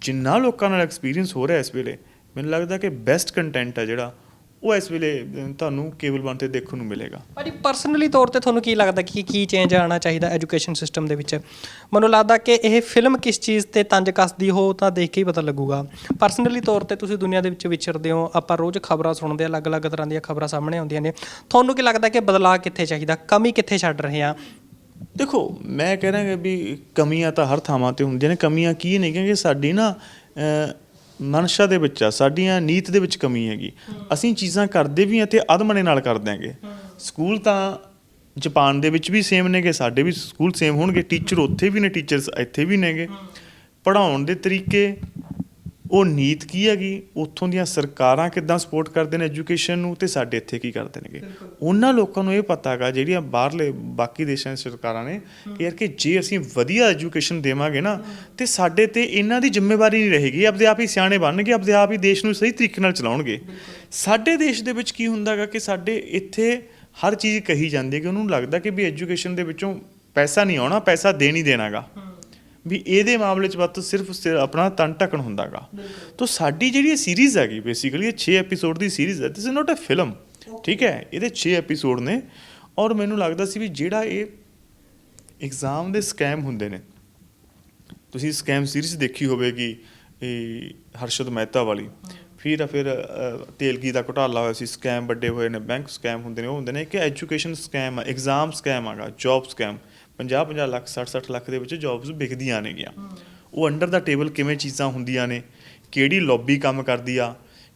ਜਿੰਨਾ ਲੋਕਾਂ ਨਾਲ ਐਕਸਪੀਰੀਅੰਸ ਹੋ ਰਿਹਾ ਇਸ ਵੇਲੇ ਮੈਨੂੰ ਲੱਗਦਾ ਕਿ ਬੈਸਟ ਕੰਟੈਂਟ ਹੈ ਜਿਹੜਾ ਉਹ ਇਸ ਵੇਲੇ ਤੁਹਾਨੂੰ ਕੇਬਲ ਵਨ ਤੇ ਦੇਖਣ ਨੂੰ ਮਿਲੇਗਾ। ਭਾਜੀ ਪਰਸਨਲੀ ਤੌਰ ਤੇ ਤੁਹਾਨੂੰ ਕੀ ਲੱਗਦਾ ਕਿ ਕੀ ਚੇਂਜ ਆਣਾ ਚਾਹੀਦਾ ਐਜੂਕੇਸ਼ਨ ਸਿਸਟਮ ਦੇ ਵਿੱਚ? ਮੈਨੂੰ ਲੱਗਦਾ ਕਿ ਇਹ ਫਿਲਮ ਕਿਸ ਚੀਜ਼ ਤੇ ਤੰਜ ਕੱਸਦੀ ਹੋ ਤਾਂ ਦੇਖ ਕੇ ਹੀ ਪਤਾ ਲੱਗੂਗਾ। ਪਰਸਨਲੀ ਤੌਰ ਤੇ ਤੁਸੀਂ ਦੁਨੀਆ ਦੇ ਵਿੱਚ ਵਿਚਰਦੇ ਹੋ ਆਪਾਂ ਰੋਜ਼ ਖਬਰਾਂ ਸੁਣਦੇ ਆ ਅਲੱਗ-ਅਲੱਗ ਤਰ੍ਹਾਂ ਦੀਆਂ ਖਬਰਾਂ ਸਾਹਮਣੇ ਆਉਂਦੀਆਂ ਨੇ। ਤੁਹਾਨੂੰ ਕੀ ਲੱਗਦਾ ਕਿ ਬਦਲਾਅ ਕਿੱਥੇ ਚਾਹੀਦਾ? ਕਮੀ ਕਿੱਥੇ ਛੱਡ ਰਹੇ ਆ? ਦੇਖੋ ਮੈਂ ਕਹਿ ਰਿਹਾ ਕਿ ਵੀ ਕਮੀਆਂ ਤਾਂ ਹਰ ਥਾਵਾਂ ਤੇ ਹੁੰਦੀਆਂ ਨੇ ਕਮੀਆਂ ਕੀ ਨੇ? ਕਿ ਸਾਡੀ ਨਾ ਮਨਸ਼ਾ ਦੇ ਵਿੱਚ ਆ ਸਾਡੀਆਂ ਨੀਤ ਦੇ ਵਿੱਚ ਕਮੀ ਹੈਗੀ। ਅਸੀਂ ਚੀਜ਼ਾਂ ਕਰਦੇ ਵੀ ਹਾਂ ਤੇ ਅਧਮਨੇ ਨਾਲ ਕਰ ਦਿਆਂਗੇ ਸਕੂਲ ਤਾਂ ਜਾਪਾਨ ਦੇ ਵਿੱਚ ਵੀ ਸੇਮ ਨੇਗੇ ਸਾਡੇ ਵੀ ਸਕੂਲ ਸੇਮ ਹੋਣਗੇ। ਟੀਚਰ ਉੱਥੇ ਵੀ ਨੇ ਟੀਚਰਸ ਇੱਥੇ ਵੀ ਨੇਗੇ। ਪੜਾਉਣ ਦੇ ਤਰੀਕੇ ਉਹ ਨੀਤ ਕੀ ਹੈਗੀ? ਉੱਥੋਂ ਦੀਆਂ ਸਰਕਾਰਾਂ ਕਿੱਦਾਂ ਸਪੋਰਟ ਕਰਦੇ ਨੇ ਐਜੂਕੇਸ਼ਨ ਨੂੰ ਤੇ ਸਾਡੇ ਇੱਥੇ ਕੀ ਕਰਦੇ ਨੇਗੇ? ਉਹਨਾਂ ਲੋਕਾਂ ਨੂੰ ਇਹ ਪਤਾ ਹੈਗਾ ਜਿਹੜੀਆਂ ਬਾਹਰਲੇ ਬਾਕੀ ਦੇਸ਼ਾਂ ਦੀ ਸਰਕਾਰਾਂ ਨੇ ਕਿ ਯਾਰ ਕਿ ਜੇ ਅਸੀਂ ਵਧੀਆ ਐਜੂਕੇਸ਼ਨ ਦੇਵਾਂਗੇ ਨਾ ਤੇ ਸਾਡੇ ਤੇ ਇਹਨਾਂ ਦੀ ਜ਼ਿੰਮੇਵਾਰੀ ਨਹੀਂ ਰਹੇਗੀ। ਆਪਦੇ ਆਪ ਹੀ ਸਿਆਣੇ ਬਣਨਗੇ ਆਪਦੇ ਆਪ ਹੀ ਦੇਸ਼ ਨੂੰ ਸਹੀ ਤਰੀਕੇ ਨਾਲ ਚਲਾਉਣਗੇ। ਸਾਡੇ ਦੇਸ਼ ਦੇ ਵਿੱਚ ਕੀ ਹੁੰਦਾ ਹੈਗਾ ਕਿ ਸਾਡੇ ਇੱਥੇ ਹਰ ਚੀਜ਼ ਕਹੀ ਜਾਂਦੀ ਹੈ ਕਿ ਉਹਨੂੰ ਲੱਗਦਾ ਕਿ ਵੀ ਐਜੂਕੇਸ਼ਨ ਦੇ ਵਿੱਚੋਂ ਪੈਸਾ ਨਹੀਂ ਆਉਣਾ ਪੈਸਾ ਦੇ ਨਹੀਂ ਦੇਣਾਗਾ ਵੀ ਇਹਦੇ ਮਾਮਲੇ 'ਚ ਬਸ ਸਿਰਫ ਸਿਰ- ਆਪਣਾ ਤਨ ਢਕਣ ਹੁੰਦਾਗਾ। ਤਾਂ ਸਾਡੀ ਜਿਹੜੀ ਸੀਰੀਜ਼ ਹੈਗੀ ਬੇਸਿਕਲੀ ਇਹ 6 ਐਪੀਸੋਡ ਦੀ ਸੀਰੀਜ਼ ਹੈ this is not a film ਠੀਕ ਹੈ? ਇਹਦੇ 6 ਐਪੀਸੋਡ ਨੇ ਔਰ ਮੈਨੂੰ ਲੱਗਦਾ ਸੀ ਵੀ ਜਿਹੜਾ ਇਹ ਐਗਜ਼ਾਮ ਦੇ ਸਕੈਮ ਹੁੰਦੇ ਨੇ ਤੁਸੀਂ ਸਕੈਮ ਸੀਰੀਜ਼ ਦੇਖੀ ਹੋਵੇਗੀ ਇਹ ਹਰਸ਼ਦ ਮਹਿਤਾ ਵਾਲੀ। ਫਿਰ ਫਿਰ ਤੇਲਗੀ ਦਾ ਘੁਟਾਲਾ ਹੋਇਆ ਸੀ ਸਕੈਮ ਵੱਡੇ ਹੋਏ ਨੇ ਬੈਂਕ ਸਕੈਮ ਹੁੰਦੇ ਨੇ ਉਹ ਹੁੰਦੇ ਨੇ ਕਿ ਐਜੂਕੇਸ਼ਨ ਸਕੈਮ ਆ ਐਗਜ਼ਾਮ ਸਕੈਮ ਆਗਾ ਜੌਬ ਸਕੈਮ 50 50 ਲੱਖ 60 60 ਲੱਖ ਦੇ ਵਿੱਚ ਜੌਬਸ ਵਿਕਦੀਆਂ ਨੇਗੀਆਂ। ਉਹ ਅੰਡਰ ਦਾ ਟੇਬਲ ਕਿਵੇਂ ਚੀਜ਼ਾਂ ਹੁੰਦੀਆਂ ਨੇ? ਕਿਹੜੀ ਲੌਬੀ ਕੰਮ ਕਰਦੀ ਆ?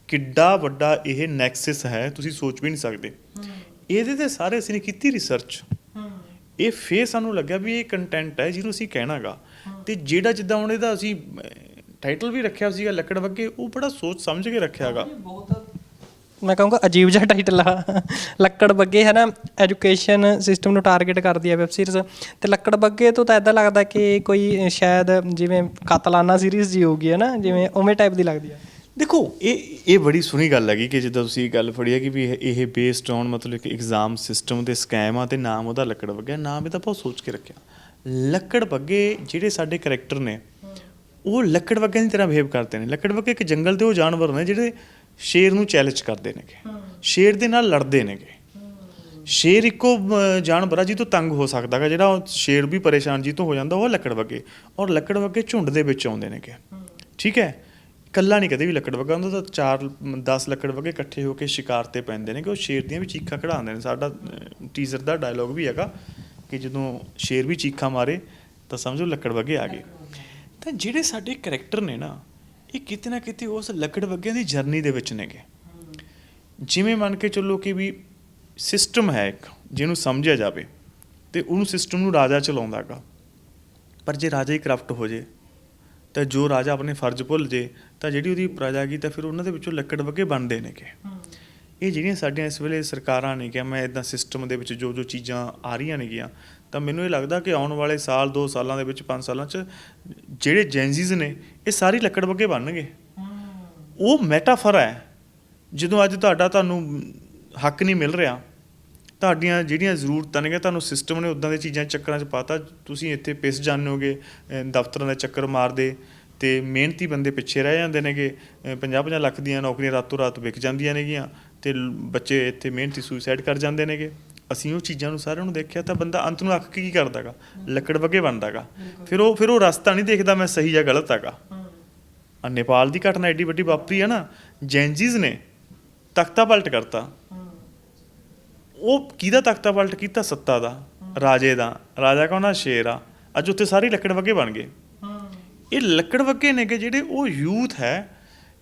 ਕਿੱਡਾ ਵੱਡਾ ਇਹ ਨੈਕਸਸ ਹੈ, ਤੁਸੀਂ ਸੋਚ ਵੀ ਨਹੀਂ ਸਕਦੇ। ਇਹਦੇ ਤੇ ਸਾਰੇ ਅਸੀਂ ਨੇ ਕੀਤੀ ਰਿਸਰਚ ਇਹ ਫੇਰ ਸਾਨੂੰ ਲੱਗਿਆ ਵੀ ਇਹ ਕੰਟੈਂਟ ਹੈ ਜਿਹਨੂੰ ਅਸੀਂ ਕਹਿਣਾਗਾ। ਤੇ ਜਿਹੜਾ ਜਿੱਦਾਂ ਹੁਣ ਇਹਦਾ ਅਸੀਂ ਟਾਈਟਲ ਵੀ ਰੱਖਿਆ ਸੀਗਾ ਲੱਕੜ ਵੱਗੇ, ਉਹ ਬੜਾ ਸੋਚ ਸਮਝ ਕੇ ਰੱਖਿਆਗਾ। ਮੈਂ ਕਹੂੰਗਾ ਅਜੀਬ ਜਿਹਾ ਟਾਈਟਲ ਆ। ਲੱਕੜ ਬੱਗੇ ਹੈ ਨਾ ਐਜੂਕੇਸ਼ਨ ਸਿਸਟਮ ਨੂੰ ਟਾਰਗੇਟ ਕਰਦੀ ਹੈ ਵੈਬ ਸੀਰੀਜ਼ ਤੇ ਲੱਕੜ ਬੱਗੇ ਤੋਂ ਤਾਂ ਇਦਾਂ ਲੱਗਦਾ ਕਿ ਕੋਈ ਸ਼ਾਇਦ ਜਿਵੇਂ ਕਾਤਲਾਨਾ ਸੀਰੀਜ਼ ਜੀ ਹੋਊਗੀ ਹੈ ਨਾ, ਜਿਵੇਂ ਉਵੇਂ ਟਾਈਪ ਦੀ ਲੱਗਦੀ ਹੈ ਦੇਖੋ, ਇਹ ਇਹ ਬੜੀ ਸੋਹਣੀ ਗੱਲ ਹੈਗੀ ਕਿ ਜਿੱਦਾਂ ਤੁਸੀਂ ਗੱਲ ਫੜੀ ਹੈ ਕਿ ਵੀ ਇਹ- ਬੇਸਡ ਔਨ ਮਤਲਬ ਕਿ ਐਗਜ਼ਾਮ ਸਿਸਟਮ ਤੇ ਸਕੈਮ ਆ ਤੇ ਨਾਮ ਉਹਦਾ ਲੱਕੜ ਬੱਗਾ ਨਾਮ ਇਹਦਾ ਬਹੁਤ ਸੋਚ ਕੇ ਰੱਖਿਆ। ਲੱਕੜ ਬੱਗੇ ਜਿਹੜੇ ਸਾਡੇ ਕੈਰੈਕਟਰ ਨੇ, ਉਹ ਲੱਕੜ ਬੱਗੇ ਦੀ ਤਰ੍ਹਾਂ ਬਿਹੇਵ ਕਰਦੇ ਨੇ। ਲੱਕੜ ਬੱਗੇ ਇੱਕ ਜੰਗਲ ਦੇ ਉਹ ਜਾਨਵਰ ਨੇ ਜਿਹੜੇ ਸ਼ੇਰ ਨੂੰ ਚੈਲੰਜ ਕਰਦੇ ਨੇਗੇ। ਸ਼ੇਰ ਦੇ ਨਾਲ ਲੜਦੇ ਨੇਗੇ। ਸ਼ੇਰ ਇੱਕੋ ਜਾਨਵਰ ਆ ਜੀ ਤੋਂ ਤੰਗ ਹੋ ਸਕਦਾ ਗਾ, ਜਿਹੜਾ ਉਹ ਸ਼ੇਰ ਵੀ ਪਰੇਸ਼ਾਨ ਜੀ ਤੋਂ ਹੋ ਜਾਂਦਾ, ਉਹ ਲੱਕੜ ਵੱਗੇ। ਔਰ ਲੱਕੜ ਵੱਗੇ ਝੁੰਡ ਦੇ ਵਿੱਚ ਆਉਂਦੇ ਨੇਗੇ। ਠੀਕ ਹੈ? ਕੱਲਾ ਨਹੀਂ ਕਦੇ ਵੀ ਲੱਕੜ ਵੱਗਾ ਹੁੰਦਾ, ਤਾਂ ਚਾਰ 10 ਲੱਕੜ ਵੱਗੇ ਇਕੱਠੇ ਹੋ ਕੇ ਸ਼ਿਕਾਰ ਤੇ ਪੈਂਦੇ ਨੇ ਕਿ ਉਹ ਸ਼ੇਰ ਦੀਆਂ ਵੀ ਚੀਖਾਂ ਕਢਾਉਂਦੇ ਨੇ। ਸਾਡਾ ਟੀਜ਼ਰ ਦਾ ਡਾਇਲੋਗ ਵੀ ਹੈਗਾ ਕਿ ਜਦੋਂ ਸ਼ੇਰ ਵੀ ਚੀਖਾਂ ਮਾਰੇ, ਤਾਂ ਸਮਝੋ ਲੱਕੜ ਵੱਗੇ ਆ ਗਏ। ਤਾਂ ਜਿਹੜੇ ਸਾਡੇ ਕੈਰੈਕਟਰ ਨੇ ਨਾ ਇਹ ਕਿਤੇ ਨਾ ਕਿਤੇ ਉਸ ਲੱਕੜ ਵੱਗਿਆਂ ਦੀ ਜਰਨੀ ਦੇ ਵਿੱਚ ਨੇਗੇ। ਜਿਵੇਂ ਮੰਨ ਕੇ ਚੱਲੋ ਕਿ ਵੀ ਸਿਸਟਮ ਹੈ ਇੱਕ, ਜਿਹਨੂੰ ਸਮਝਿਆ ਜਾਵੇ, ਤੇ ਉਹਨੂੰ ਸਿਸਟਮ ਨੂੰ ਰਾਜਾ ਚਲਾਉਂਦਾਗਾ ਪਰ ਜੇ ਰਾਜਾ ਹੀ ਕਰਪਟ ਹੋ ਜੇ, ਤਾਂ ਜੋ ਰਾਜਾ ਆਪਣੇ ਫਰਜ਼ ਭੁੱਲ ਜੇ, ਤਾਂ ਜਿਹੜੀ ਉਹਦੀ ਪ੍ਰਜਾ ਗਈ ਤਾਂ ਫਿਰ ਉਹਨਾਂ ਦੇ ਵਿੱਚੋਂ ਲੱਕੜ ਵੱਗੇ ਬਣਦੇ ਨੇਗੇ। ਇਹ ਜਿਹੜੀਆਂ ਸਾਡੀਆਂ ਇਸ ਵੇਲੇ ਸਰਕਾਰਾਂ ਨੇ ਕਿ ਮੈਂ ਇਦਾਂ ਸਿਸਟਮ ਦੇ ਵਿੱਚ ਜੋ ਜੋ ਚੀਜ਼ਾਂ ਆ ਰਹੀਆਂ ਨੇਗੀਆਂ ਤਾਂ ਮੈਨੂੰ ਇਹ ਲੱਗਦਾ ਕਿ ਆਉਣ ਵਾਲੇ ਸਾਲ 2 ਸਾਲਾਂ ਦੇ ਵਿੱਚ 5 ਸਾਲਾਂ 'ਚ ਜਿਹੜੇ ਜੈਨਜ਼ੀਜ਼ ਨੇ ਇਹ ਸਾਰੀ ਲੱਕੜ ਵੱਗੇ ਬਣਨਗੇ। ਉਹ ਮੈਟਾਫਰ ਹੈ। ਜਦੋਂ ਅੱਜ ਤੁਹਾਡਾ ਤੁਹਾਨੂੰ ਹੱਕ ਨਹੀਂ ਮਿਲ ਰਿਹਾ ਤੁਹਾਡੀਆਂ ਜਿਹੜੀਆਂ ਜ਼ਰੂਰਤਾਂ ਨੇਗੇ ਤੁਹਾਨੂੰ ਸਿਸਟਮ ਨੇ ਉਦਾਂ ਦੇ ਚੀਜ਼ਾਂ ਚੱਕਰਾਂ 'ਚ ਪਾਤਾ ਤੁਸੀਂ ਇੱਥੇ ਪਿਸ ਜਾਂਦੇ ਹੋਗੇ ਦਫ਼ਤਰਾਂ ਦੇ ਚੱਕਰ ਮਾਰਦੇ ਤੇ ਮਿਹਨਤੀ ਬੰਦੇ ਪਿੱਛੇ ਰਹਿ ਜਾਂਦੇ ਨੇਗੇ 50-50 ਲੱਖ ਦੀਆਂ ਨੌਕਰੀਆਂ ਰਾਤੋਂ ਰਾਤ ਵਿਕ ਜਾਂਦੀਆਂ ਨੇਗੀਆਂ ਤੇ ਬੱਚੇ ਇੱਥੇ ਮਿਹਨਤੀ ਸੁਸਾਈਡ ਕਰ ਜਾਂਦੇ ਨੇਗੇ। ਅਸੀਂ ਉਹ ਚੀਜ਼ਾਂ ਨੂੰ ਸਾਰਿਆਂ ਨੂੰ ਦੇਖਿਆ ਤਾਂ ਬੰਦਾ ਅੰਤ ਨੂੰ ਅੱਖ ਕੀ ਕਰਦਾਗਾ? ਲੱਕੜ ਵੱਗੇ ਬਣਦਾਗਾ। ਫਿਰ ਉਹ ਫਿਰ ਉਹ ਰਸਤਾ ਨਹੀਂ ਦੇਖਦਾ ਮੈਂ ਸਹੀ ਜਾਂ ਗਲਤ ਹੈਗਾ। ਆ ਨੇਪਾਲ ਦੀ ਘਟਨਾ ਐਡੀ ਵੱਡੀ ਵਾਪਰੀ ਹੈ ਨਾ, ਜੈਨਜੀਜ਼ ਨੇ ਤਖਤਾ ਪਲਟ ਕਰਤਾ। ਉਹ ਕਿਹਦਾ ਤਖਤਾ ਪਲਟ ਕੀਤਾ? ਸੱਤਾ ਦਾ, ਰਾਜੇ ਦਾ। ਰਾਜਾ ਕੌਣਾ ਸ਼ੇਰ ਆ। ਅੱਜ ਉੱਥੇ ਸਾਰੀ ਲੱਕੜ ਵੱਗੇ ਬਣ ਗਏ। ਇਹ ਲੱਕੜ ਵੱਗੇ ਨੇ ਕਿ ਜਿਹੜੇ ਉਹ ਯੂਥ ਹੈ,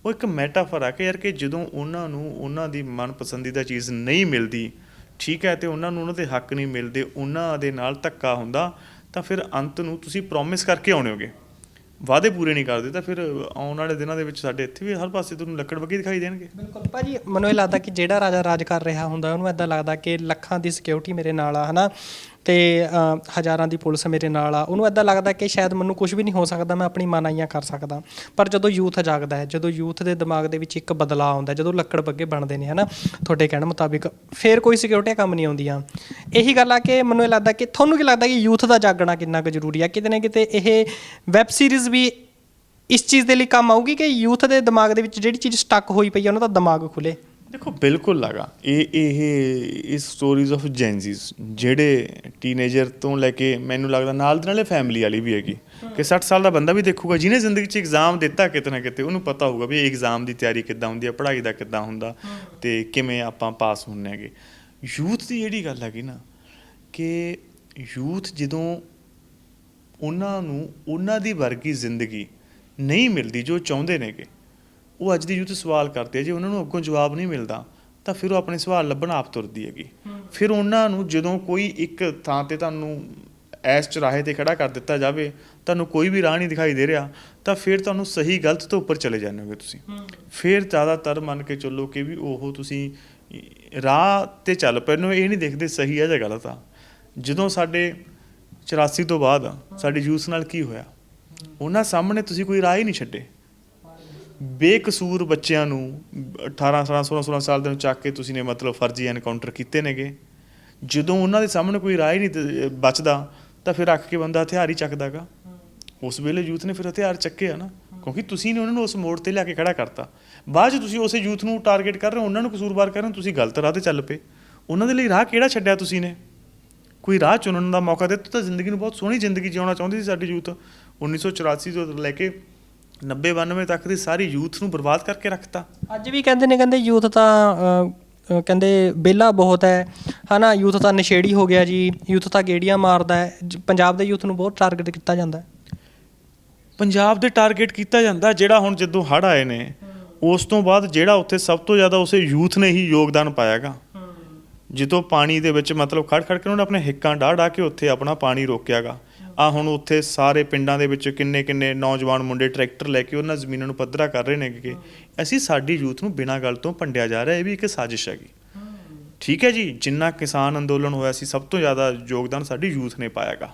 ਉਹ ਇੱਕ ਮੈਟਾਫਰ ਆ ਕਿ ਯਾਰ ਕਿ ਜਦੋਂ ਉਹਨਾਂ ਨੂੰ ਉਹਨਾਂ ਦੀ ਮਨਪਸੰਦੀਦਾ ਚੀਜ਼ ਨਹੀਂ ਮਿਲਦੀ ਠੀਕ ਹੈ ਤੇ ਉਹਨਾਂ ਨੂੰ ਉਹਨਾਂ ਦੇ ਹੱਕ ਨਹੀਂ ਮਿਲਦੇ, ਉਹਨਾਂ ਦੇ ਨਾਲ ਧੱਕਾ ਹੁੰਦਾ, ਤਾਂ ਫਿਰ ਅੰਤ ਨੂੰ ਤੁਸੀਂ ਪ੍ਰੋਮਿਸ ਕਰਕੇ ਆਉਣੇ ਹੋਗੇ। ਵਾਅਦੇ ਪੂਰੇ ਨਹੀਂ ਕਰਦੇ, ਤਾਂ ਫਿਰ ਆਉਣ ਵਾਲੇ ਦਿਨਾਂ ਦੇ ਵਿੱਚ ਸਾਡੇ ਇੱਥੇ ਵੀ ਹਰ ਪਾਸੇ ਤੁਹਾਨੂੰ ਲੱਕੜ ਵੱਗੇ ਦਿਖਾਈ ਦੇਣਗੇ। ਬਿਲਕੁਲ। ਭਾਜੀ, ਮੈਨੂੰ ਇਹ ਲੱਗਦਾ ਕਿ ਜਿਹੜਾ ਰਾਜਾ ਰਾਜ ਕਰ ਰਿਹਾ ਹੁੰਦਾ, ਉਹਨੂੰ ਐਦਾਂ ਲੱਗਦਾ ਕਿ ਲੱਖਾਂ ਦੀ ਸਿਕਿਉਰਿਟੀ ਮੇਰੇ ਨਾਲ ਆ, ਹਨਾ? ਤੇ ਹਜ਼ਾਰਾਂ ਦੀ ਪੁਲਿਸ ਮੇਰੇ ਨਾਲ ਆ। ਉਹਨੂੰ ਐਦਾਂ ਲੱਗਦਾ ਕਿ ਸ਼ਾਇਦ ਮੈਨੂੰ ਕੁਝ ਵੀ ਨਹੀਂ ਹੋ ਸਕਦਾ, ਮੈਂ ਆਪਣੀ ਮਨਾਈਆਂ ਕਰ ਸਕਦਾ। ਪਰ ਜਦੋਂ ਯੂਥ ਜਾਗਦਾ ਹੈ, ਜਦੋਂ ਯੂਥ ਦੇ ਦਿਮਾਗ ਦੇ ਵਿੱਚ ਇੱਕ ਬਦਲਾਅ ਆਉਂਦਾ ਜਦੋਂ ਲੱਕੜ ਬੱਗੇ ਬਣਦੇ ਨੇ, ਹਨਾ, ਤੁਹਾਡੇ ਕਹਿਣ ਮੁਤਾਬਿਕ, ਫਿਰ ਕੋਈ ਸਿਕਿਉਰਿਟੀ ਕੰਮ ਨਹੀਂ ਆਉਂਦੀਆਂ। ਇਹੀ ਗੱਲ ਆ ਕਿ ਮੈਨੂੰ ਇਹ ਲੱਗਦਾ ਕਿ, ਤੁਹਾਨੂੰ ਕੀ ਲੱਗਦਾ ਕਿ ਯੂਥ ਦਾ ਜਾਗਣਾ ਕਿੰਨਾ ਕੁ ਜ਼ਰੂਰੀ ਆ? ਕਿਤੇ ਨਾ ਕਿਤੇ ਇਹ ਵੈਬ ਸੀਰੀਜ਼ ਵੀ ਇਸ ਚੀਜ਼ ਦੇ ਲਈ ਕੰਮ ਆਊਗੀ ਕਿ ਯੂਥ ਦੇ ਦਿਮਾਗ ਦੇ ਵਿੱਚ ਜਿਹੜੀ ਚੀਜ਼ ਸਟਕ ਹੋਈ ਪਈ ਆ, ਉਹਨਾਂ ਦਾ ਦਿਮਾਗ ਖੁੱਲੇ? ਦੇਖੋ ਬਿਲਕੁਲ ਲਗਾ। ਇਹ ਇਹ ਇਸ ਸਟੋਰੀਜ਼ ਆਫ ਜੈਨਜ਼ੀਸ ਜਿਹੜੇ ਟੀਨੇਜਰ ਤੋਂ ਲੈ ਕੇ ਮੈਨੂੰ ਲੱਗਦਾ ਨਾਲ ਦੇ ਨਾਲੇ ਫੈਮਿਲੀ ਵਾਲੀ ਵੀ ਹੈਗੀ। ਕਿ 60 ਸਾਲ ਦਾ ਬੰਦਾ ਵੀ ਦੇਖੂਗਾ ਜਿਹਨੇ ਜ਼ਿੰਦਗੀ 'ਚ ਐਗਜ਼ਾਮ ਦਿੱਤਾ ਕਿਤੇ ਨਾ ਕਿਤੇ ਉਹਨੂੰ ਪਤਾ ਹੋਊਗਾ ਵੀ ਐਗਜ਼ਾਮ ਦੀ ਤਿਆਰੀ ਕਿੱਦਾਂ ਹੁੰਦੀ ਹੈ ਪੜ੍ਹਾਈ ਦਾ ਕਿੱਦਾਂ ਹੁੰਦਾ ਤੇ ਕਿਵੇਂ ਆਪਾਂ ਪਾਸ ਹੁੰਨੇ ਹੈਗੇ। ਯੂਥ ਦੀ ਜਿਹੜੀ ਗੱਲ ਹੈਗੀ ਨਾ ਕਿ ਯੂਥ ਜਦੋਂ ਉਹਨਾਂ ਨੂੰ ਉਹਨਾਂ ਦੀ ਵਰਗੀ ਜ਼ਿੰਦਗੀ ਨਹੀਂ ਮਿਲਦੀ ਜੋ ਚਾਹੁੰਦੇ ਨੇਗੇ ਉਹ ਅੱਜ ਦੀ ਯੂਥ ਸਵਾਲ ਕਰਦੇ ਆ ਜੇ ਉਹਨਾਂ ਨੂੰ ਅੱਗੋਂ ਜਵਾਬ ਨਹੀਂ ਮਿਲਦਾ ਤਾਂ ਫਿਰ ਉਹ ਆਪਣੇ ਸਵਾਲ ਲੱਭਣ ਆਪ ਤੁਰਦੀ ਹੈਗੀ। ਫਿਰ ਉਹਨਾਂ ਨੂੰ ਜਦੋਂ ਕੋਈ ਇੱਕ ਥਾਂ ਤੇ ਤੁਹਾਨੂੰ ਐਸ ਚਰਾਹੇ ਤੇ ਖੜਾ ਕਰ ਦਿੱਤਾ ਜਾਵੇ ਤੁਹਾਨੂੰ ਕੋਈ ਵੀ ਰਾਹ ਨਹੀਂ ਦਿਖਾਈ ਦੇ ਰਿਹਾ ਤਾਂ ਫਿਰ ਤੁਹਾਨੂੰ ਸਹੀ ਗਲਤ ਤੋਂ ਉੱਪਰ ਚਲੇ ਜਾਂਦੇ ਹੋਗੇ ਤੁਸੀਂ। ਫਿਰ ਜ਼ਿਆਦਾਤਰ ਮੰਨ ਕੇ ਚੱਲੋ ਕਿ ਵੀ ਉਹ ਤੁਸੀਂ ਰਾਹ ਤੇ ਚੱਲ ਪਏ ਨੂੰ ਇਹ ਨਹੀਂ ਦੇਖਦੇ ਸਹੀ ਹੈ ਜਾਂ ਗਲਤ ਆ। ਜਦੋਂ ਸਾਡੇ 84 ਤੋਂ ਬਾਅਦ ਸਾਡੀ ਯੂਥ ਨਾਲ ਕੀ ਹੋਇਆ? ਉਹਨਾਂ ਸਾਹਮਣੇ ਤੁਸੀਂ ਕੋਈ ਰਾਹ ਹੀ ਨਹੀਂ ਛੱਡੇ। ਬੇਕਸੂਰ ਬੱਚਿਆਂ ਨੂੰ 18 18 16 16 ਸਾਲ ਦੇ ਨੂੰ ਚੱਕ ਕੇ ਤੁਸੀਂ ਨੇ ਮਤਲਬ ਫਰਜ਼ੀ ਐਨਕਾਊਂਟਰ ਕੀਤੇ ਨੇਗੇ। ਜਦੋਂ ਉਹਨਾਂ ਦੇ ਸਾਹਮਣੇ ਕੋਈ ਰਾਹ ਹੀ ਨਹੀਂ ਬਚਦਾ, ਤਾਂ ਫਿਰ ਰੱਖ ਕੇ ਬੰਦਾ ਹਥਿਆਰ ਹੀ ਚੱਕਦਾਗਾ। ਉਸ ਵੇਲੇ ਯੂਥ ਨੇ ਫਿਰ ਹਥਿਆਰ ਚੱਕੇ ਆ ਨਾ, ਕਿਉਂਕਿ ਤੁਸੀਂ ਨੇ ਉਹਨਾਂ ਨੂੰ ਉਸ ਮੋੜ ਤੇ ਲਿਆ ਕੇ ਖੜਾ ਕਰਤਾ। ਬਾਅਦ 'ਚ ਤੁਸੀਂ ਉਸੇ ਯੂਥ ਨੂੰ ਟਾਰਗੇਟ ਕਰ ਰਹੇ ਹੋ, ਉਹਨਾਂ ਨੂੰ ਕਸੂਰਵਾਰ ਕਰ ਰਹੇ ਹੋ, ਤੁਸੀਂ ਗਲਤ ਰਾਹ ਤੇ ਚੱਲ ਪਏ। ਉਹਨਾਂ ਦੇ ਲਈ ਰਾਹ ਕਿਹੜਾ ਛੱਡਿਆ ਤੁਸੀਂ ਨੇ? ਕੋਈ ਰਾਹ ਚੁਣਨ ਦਾ ਮੌਕਾ ਦਿੱਤਾ ਤਾਂ ਜ਼ਿੰਦਗੀ ਨੂੰ ਬਹੁਤ ਸੋਹਣੀ ਜ਼ਿੰਦਗੀ ਜਿਉਣਾ ਚਾਹੁੰਦੀ ਸੀ ਸਾਡੀ ਯੂਥ। 1984 ਤੋਂ ਲੈ ਕੇ 90 92 ਤੱਕ ਦੀ ਸਾਰੀ ਯੂਥ ਨੂੰ ਬਰਬਾਦ ਕਰਕੇ ਰੱਖਤਾ। ਅੱਜ ਵੀ ਕਹਿੰਦੇ ਨੇ ਕਹਿੰਦੇ ਯੂਥ ਤਾਂ ਕਹਿੰਦੇ ਬੇਲਾ ਬਹੁਤ ਹੈ। ਹਨਾ ਯੂਥ ਤਾਂ ਨਸ਼ੇੜੀ ਹੋ ਗਿਆ ਜੀ ਯੂਥ ਤਾਂ ਗੇੜੀਆਂ ਮਾਰਦਾ ਹੈ। ਪੰਜਾਬ ਦੇ ਯੂਥ ਨੂੰ ਬਹੁਤ ਟਾਰਗੇਟ ਕੀਤਾ ਜਾਂਦਾ ਹੈ। ਪੰਜਾਬ ਦੇ ਟਾਰਗੇਟ ਕੀਤਾ ਜਾਂਦਾ ਜਿਹੜਾ ਹੁਣ ਜਦੋਂ ਹੜ ਆਏ ਨੇ ਉਸ ਤੋਂ ਬਾਅਦ ਜਿਹੜਾ ਉੱਥੇ ਸਭ ਤੋਂ ਜ਼ਿਆਦਾ ਉਸੇ ਯੂਥ ਨੇ ਹੀ ਯੋਗਦਾਨ ਪਾਇਆਗਾ। ਜਦੋਂ ਪਾਣੀ ਦੇ ਵਿੱਚ ਮਤਲਬ ਖੜ ਖੜ ਕੇ ਉਹਨਾਂ ਨੇ ਆਪਣੇ ਹਿੱਕਾਂ ਢਾਹ ਢਾਹ ਕੇ ਉੱਥੇ ਆਪਣਾ ਪਾਣੀ ਰੋਕਿਆਗਾ। ਆ ਹੁਣ ਉੱਥੇ ਸਾਰੇ ਪਿੰਡਾਂ ਦੇ ਵਿੱਚ ਕਿੰਨੇ ਕਿੰਨੇ ਨੌਜਵਾਨ ਮੁੰਡੇ ਟਰੈਕਟਰ ਲੈ ਕੇ ਉਹਨਾਂ ਜ਼ਮੀਨਾਂ ਨੂੰ ਪੱਧਰਾ ਕਰ ਰਹੇ ਨੇ ਕਿ ਅਸੀਂ ਸਾਡੀ ਯੂਥ ਨੂੰ ਬਿਨਾਂ ਗੱਲ ਤੋਂ ਭੰਡਿਆ ਜਾ ਰਿਹਾ, ਇਹ ਵੀ ਇੱਕ ਸਾਜ਼ਿਸ਼ ਹੈਗੀ। ਠੀਕ ਹੈ ਜੀ, ਜਿੰਨਾ ਕਿਸਾਨ ਅੰਦੋਲਨ ਹੋਇਆ ਸੀ, ਸਭ ਤੋਂ ਜ਼ਿਆਦਾ ਯੋਗਦਾਨ ਸਾਡੀ ਯੂਥ ਨੇ ਪਾਇਆਗਾ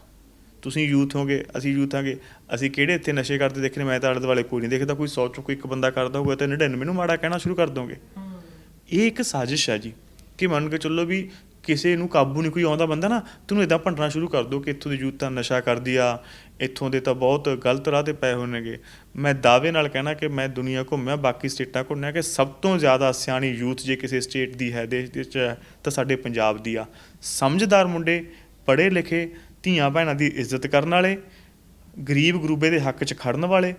ਤੁਸੀਂ ਯੂਥ ਹੋਗੇ, ਅਸੀਂ ਯੂਥ ਆਂਗੇ, ਅਸੀਂ ਕਿਹੜੇ ਇੱਥੇ ਨਸ਼ੇ ਕਰਦੇ ਦੇਖਣੇ ਮੈਂ ਤਾਂ ਆਲੇ ਦੁਆਲੇ ਕੋਈ ਨਹੀਂ ਦੇਖਦਾ, ਕੋਈ 100 ਚੋਂ ਕੋਈ ਇੱਕ ਬੰਦਾ ਕਰਦਾ ਹੋਊਗਾ ਤਾਂ 99 ਨੂੰ ਮਾੜਾ ਕਹਿਣਾ ਸ਼ੁਰੂ ਕਰ ਦੋਗੇ। ਇਹ ਇੱਕ ਸਾਜ਼ਿਸ਼ ਹੈ ਜੀ, ਕਿ ਮੰਨ ਕੇ ਚੱਲੋ ਵੀ ਕਿਸੇ ਨੂੰ ਕਾਬੂ ਨਹੀਂ ਕੋਈ ਆਉਂਦਾ ਬੰਦਾ ਨਾ ਤੈਨੂੰ ਇਦਾਂ ਭੰਡਣਾ ਸ਼ੁਰੂ ਕਰ ਦੋ ਕਿ ਇੱਥੋਂ ਦੀ ਯੂਥ ਤਾਂ ਨਸ਼ਾ ਕਰਦੀ ਆ ਇੱਥੋਂ ਦੇ ਤਾਂ ਬਹੁਤ ਗਲਤ ਰਾਹ ਤੇ ਪਏ ਹੋਏ ਨੇਗੇ। ਮੈਂ ਦਾਅਵੇ ਨਾਲ ਕਹਿਣਾ ਕਿ ਮੈਂ ਦੁਨੀਆ ਘੁੰਮਿਆ ਬਾਕੀ ਸਟੇਟਾਂ ਘੁੰਮਿਆ ਕਿ ਸਭ ਤੋਂ ਜ਼ਿਆਦਾ ਸਿਆਣੀ ਯੂਥ ਜੇ ਕਿਸੇ ਸਟੇਟ ਦੀ ਹੈ ਦੇਸ਼ ਦੇ ਵਿੱਚ ਹੈ, ਤਾਂ ਸਾਡੇ ਪੰਜਾਬ ਦੀ ਆ। ਸਮਝਦਾਰ ਮੁੰਡੇ ਪੜ੍ਹੇ ਲਿਖੇ ਧੀਆਂ ਭੈਣਾਂ ਦੀ ਇੱਜ਼ਤ ਕਰਨ ਵਾਲੇ ਗਰੀਬ ਗਰੂਬੇ ਦੇ ਹੱਕ 'ਚ ਖੜਨ ਵਾਲੇ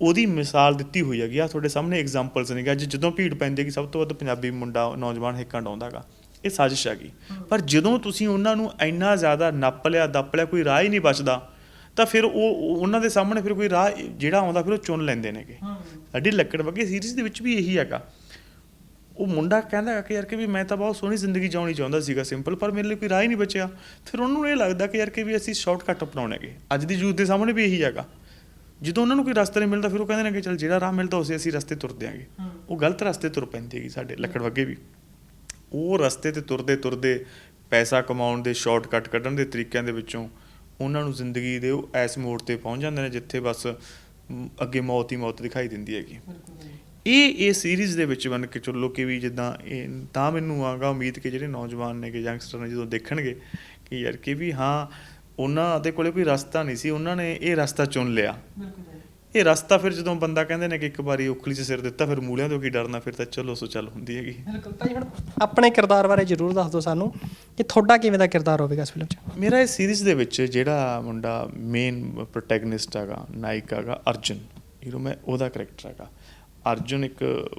ਉਹਦੀ ਮਿਸਾਲ ਦਿੱਤੀ ਹੋਈ ਹੈਗੀ ਆ। ਤੁਹਾਡੇ ਸਾਹਮਣੇ ਐਗਜ਼ਾਮਪਲਸ ਨੇਗੇ। ਅੱਜ ਜਦੋਂ ਭੀੜ ਪੈਂਦੀ ਹੈਗੀ ਸਭ ਤੋਂ ਵੱਧ ਪੰਜਾਬੀ ਮੁੰਡਾ ਨੌਜਵਾਨ ਹਿੱਕਾਂ ਡਾਉਂਦਾਗਾ ਇਹ ਸਾਜ਼ਿਸ਼ ਹੈਗੀ ਪਰ ਜਦੋਂ ਤੁਸੀਂ ਉਹਨਾਂ ਨੂੰ ਇੰਨਾ ਜ਼ਿਆਦਾ ਨੱਪ ਲਿਆ ਦੱਪ ਲਿਆ ਕੋਈ ਰਾਹ ਹੀ ਨਹੀਂ ਬਚਦਾ, ਤਾਂ ਫਿਰ ਉਹ ਉਹਨਾਂ ਦੇ ਸਾਹਮਣੇ ਫਿਰ ਕੋਈ ਰਾਹ ਜਿਹੜਾ ਆਉਂਦਾ ਫਿਰ ਉਹ ਚੁਣ ਲੈਂਦੇ ਨੇਗੇ ਸਾਡੀ ਲੱਕੜ ਵਗੇ ਸੀਰੀਜ਼ ਦੇ ਵਿੱਚ ਵੀ ਇਹੀ ਹੈਗਾ। ਉਹ ਮੁੰਡਾ ਕਹਿੰਦਾ ਹੈਗਾ ਕਿ ਯਾਰ ਕਿ ਵੀ ਮੈਂ ਤਾਂ ਬਹੁਤ ਸੋਹਣੀ ਜ਼ਿੰਦਗੀ ਜਿਉਣੀ ਚਾਹੁੰਦਾ ਸੀਗਾ ਸਿੰਪਲ ਪਰ ਮੇਰੇ ਲਈ ਕੋਈ ਰਾਹ ਹੀ ਨਹੀਂ ਬਚਿਆ। ਫਿਰ ਉਹਨੂੰ ਇਹ ਲੱਗਦਾ ਕਿ ਯਾਰ ਕਿ ਵੀ ਅਸੀਂ ਸ਼ਾਰਟਕਟ ਅਪਣਾਉਣੇਗੇ ਅੱਜ ਦੀ ਯੂਥ ਦੇ ਸਾਹਮਣੇ ਵੀ ਇਹੀ ਹੈਗਾ। ਜਦੋਂ ਉਹਨਾਂ ਨੂੰ ਕੋਈ ਰਸਤਾ ਨਹੀਂ ਮਿਲਦਾ, ਫਿਰ ਉਹ ਕਹਿੰਦੇ ਨੇ ਕਿ ਚਲ ਜਿਹੜਾ ਰਾਹ ਮਿਲਦਾ, ਉਸੇ ਅਸੀਂ ਰਸਤੇ ਤੁਰਦੇ ਆਂਗੇ। ਉਹ ਗਲਤ ਰਸਤੇ ਤੁਰ ਪੈਂਦੇ ਹੈਗੀ ਸਾਡੇ ਲੱਕੜ ਵਗੇ ਵੀ। ਉਹ ਰਸਤੇ ਤੇ ਤੁਰਦੇ ਤੁਰਦੇ ਪੈਸਾ ਕਮਾਉਣ ਦੇ ਸ਼ਾਰਟਕਟ ਕੱਢਣ ਦੇ ਤਰੀਕਿਆਂ ਦੇ ਵਿੱਚੋਂ ਉਹਨਾਂ ਨੂੰ ਜ਼ਿੰਦਗੀ ਦੇ ਉਹ ਐਸ ਮੋੜ ਤੇ ਪਹੁੰਚ ਜਾਂਦੇ ਨੇ ਜਿੱਥੇ ਬਸ ਅੱਗੇ ਮੌਤ ਹੀ ਮੌਤ ਦਿਖਾਈ ਦਿੰਦੀ ਹੈਗੀ। ਇਹ ਇਹ ਸੀਰੀਜ਼ ਦੇ ਵਿੱਚ ਬਣ ਕੇ ਚੱਲੋ ਕਿ ਵੀ ਜਿੱਦਾਂ ਇਹ ਤਾਂ ਮੈਨੂੰ ਆਗਾ ਉਮੀਦ ਕਿ ਜਿਹੜੇ ਨੌਜਵਾਨ ਨੇ ਕਿ ਯੰਗਸਟਰ ਨੇ ਜਦੋਂ ਦੇਖਣਗੇ ਕਿ ਯਾਰ ਕਿ ਵੀ ਹਾਂ ਉਹਨਾਂ ਦੇ ਕੋਲੇ ਕੋਈ ਰਸਤਾ ਨਹੀਂ ਸੀ ਉਹਨਾਂ ਨੇ ਇਹ ਰਸਤਾ ਚੁਣ ਲਿਆ। ਇਹ ਰਸਤਾ ਫਿਰ ਜਦੋਂ ਬੰਦਾ ਕਹਿੰਦੇ ਨੇ ਕਿ ਇੱਕ ਵਾਰੀ ਉਖਲੀ 'ਚ ਸਿਰ ਦਿੱਤਾ ਫਿਰ ਮੂਲਿਆਂ ਤੋਂ ਕੀ ਡਰਨਾ? ਫਿਰ ਤਾਂ ਚਲੋ ਸੋ ਚੱਲ ਹੁੰਦੀ ਹੈਗੀ। ਬਿਲਕੁਲ ਭਾਈ ਹੁਣ ਆਪਣੇ ਕਿਰਦਾਰ ਬਾਰੇ ਜ਼ਰੂਰ ਦੱਸ ਦਿਓ ਸਾਨੂੰ ਕਿ ਤੁਹਾਡਾ ਕਿਵੇਂ ਦਾ ਕਿਰਦਾਰ ਹੋਵੇਗਾ ਇਸ ਫਿਲਮ 'ਚ? ਮੇਰਾ ਇਹ ਸੀਰੀਜ਼ ਦੇ ਵਿੱਚ ਜਿਹੜਾ ਮੁੰਡਾ ਮੇਨ ਪ੍ਰੋਟੈਗਨਿਸਟ ਹੈਗਾ ਨਾਇਕ ਹੈਗਾ ਅਰਜੁਨ। ਹੀਰੋ ਮੈਂ ਉਹਦਾ ਕਰੈਕਟਰ ਹੈਗਾ। ਅਰਜੁਨ ਇੱਕ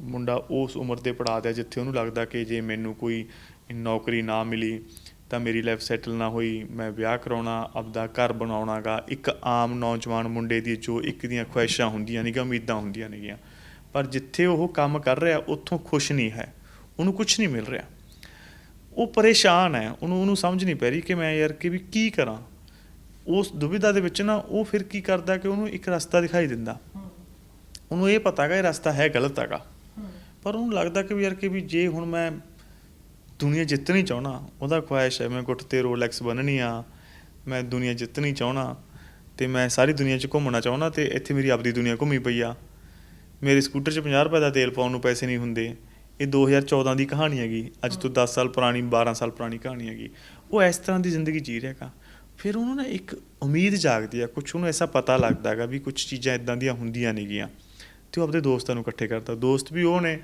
ਮੁੰਡਾ ਉਸ ਉਮਰ ਦੇ ਪੜਾਅ ਦਾ ਜਿੱਥੇ ਉਹਨੂੰ ਲੱਗਦਾ ਕਿ ਜੇ ਮੈਨੂੰ ਕੋਈ ਨੌਕਰੀ ਨਾ ਮਿਲੀ ਤਾਂ ਮੇਰੀ ਲਾਈਫ ਸੈਟਲ ਨਾ ਹੋਈ ਮੈਂ ਵਿਆਹ ਕਰਾਉਣਾ ਆਪਦਾ ਘਰ ਬਣਾਉਣਾਗਾ ਇੱਕ ਆਮ ਨੌਜਵਾਨ ਮੁੰਡੇ ਦੀ ਜੋ ਇੱਕ ਦੀਆਂ ਖੁਆਇਸ਼ਾਂ ਹੁੰਦੀਆਂ ਨੇਗੀਆਂ ਉਮੀਦਾਂ ਹੁੰਦੀਆਂ ਨੇਗੀਆਂ। ਪਰ ਜਿੱਥੇ ਉਹ ਕੰਮ ਕਰ ਰਿਹਾ ਉੱਥੋਂ ਖੁਸ਼ ਨਹੀਂ ਹੈ। ਉਹਨੂੰ ਕੁਝ ਨਹੀਂ ਮਿਲ ਰਿਹਾ। ਉਹ ਪਰੇਸ਼ਾਨ ਹੈ। ਉਹਨੂੰ ਉਹਨੂੰ ਸਮਝ ਨਹੀਂ ਪੈ ਰਹੀ ਕਿ ਮੈਂ ਯਾਰ ਕਿ ਵੀ ਕੀ ਕਰਾਂ। ਉਸ ਦੁਵਿਧਾ ਦੇ ਵਿੱਚ ਨਾ ਉਹ ਫਿਰ ਕੀ ਕਰਦਾ ਕਿ ਉਹਨੂੰ ਇੱਕ ਰਸਤਾ ਦਿਖਾਈ ਦਿੰਦਾ। ਉਹਨੂੰ ਇਹ ਪਤਾ ਹੈਗਾ ਇਹ ਰਸਤਾ ਹੈ ਗਲਤ ਹੈਗਾ। ਪਰ ਉਹਨੂੰ ਲੱਗਦਾ ਕਿ ਵੀ ਯਾਰ ਕਿ ਵੀ ਜੇ ਹੁਣ ਮੈਂ ਦੁਨੀਆ ਜਿੱਤਣੀ ਚਾਹਣਾ, ਉਹਦਾ ਖੁਆਇਸ਼ ਹੈ, ਮੈਂ ਗੁੱਟ ਤੇ ਰੋਲੈਕਸ ਬੰਨਣੀ ਆ, ਮੈਂ ਦੁਨੀਆ ਜਿੱਤਣੀ ਚਾਹਣਾ ਤੇ ਮੈਂ ਸਾਰੀ ਦੁਨੀਆ 'ਚ ਘੁੰਮਣਾ ਚਾਹਣਾ ਤੇ ਇੱਥੇ ਮੇਰੀ ਆਪਦੀ ਦੁਨੀਆ ਘੁੰਮੀ ਪਈ ਆ। ਮੇਰੇ ਸਕੂਟਰ 'ਚ 50 ਰੁਪਏ ਦਾ ਤੇਲ ਪਾਉਣ ਨੂੰ ਪੈਸੇ ਨਹੀਂ ਹੁੰਦੇ। ਇਹ 2014 ਦੀ ਕਹਾਣੀ ਹੈਗੀ, ਅੱਜ ਤੋਂ 10 ਸਾਲ ਪੁਰਾਣੀ 12 ਸਾਲ ਪੁਰਾਣੀ ਕਹਾਣੀ ਹੈਗੀ। ਉਹ ਇਸ ਤਰ੍ਹਾਂ ਦੀ ਜ਼ਿੰਦਗੀ ਜੀ ਰਿਹਾ ਹੈਗਾ। ਫਿਰ ਉਹਨੂੰ ਨਾ ਇੱਕ ਉਮੀਦ ਜਾਗਦੀ ਆ ਕੁਝ ਉਹਨੂੰ ਐਸਾ ਪਤਾ ਲੱਗਦਾ ਹੈਗਾ ਵੀ ਕੁਝ ਚੀਜ਼ਾਂ ਇਦਾਂ ਦੀਆਂ ਹੁੰਦੀਆਂ ਨੇਗੀਆਂ। ਤੇ ਉਹ ਆਪਣੇ ਦੋਸਤਾਂ ਨੂੰ ਇਕੱਠੇ ਕਰਦਾ। ਦੋਸਤ ਵੀ ਉਹ ਨੇ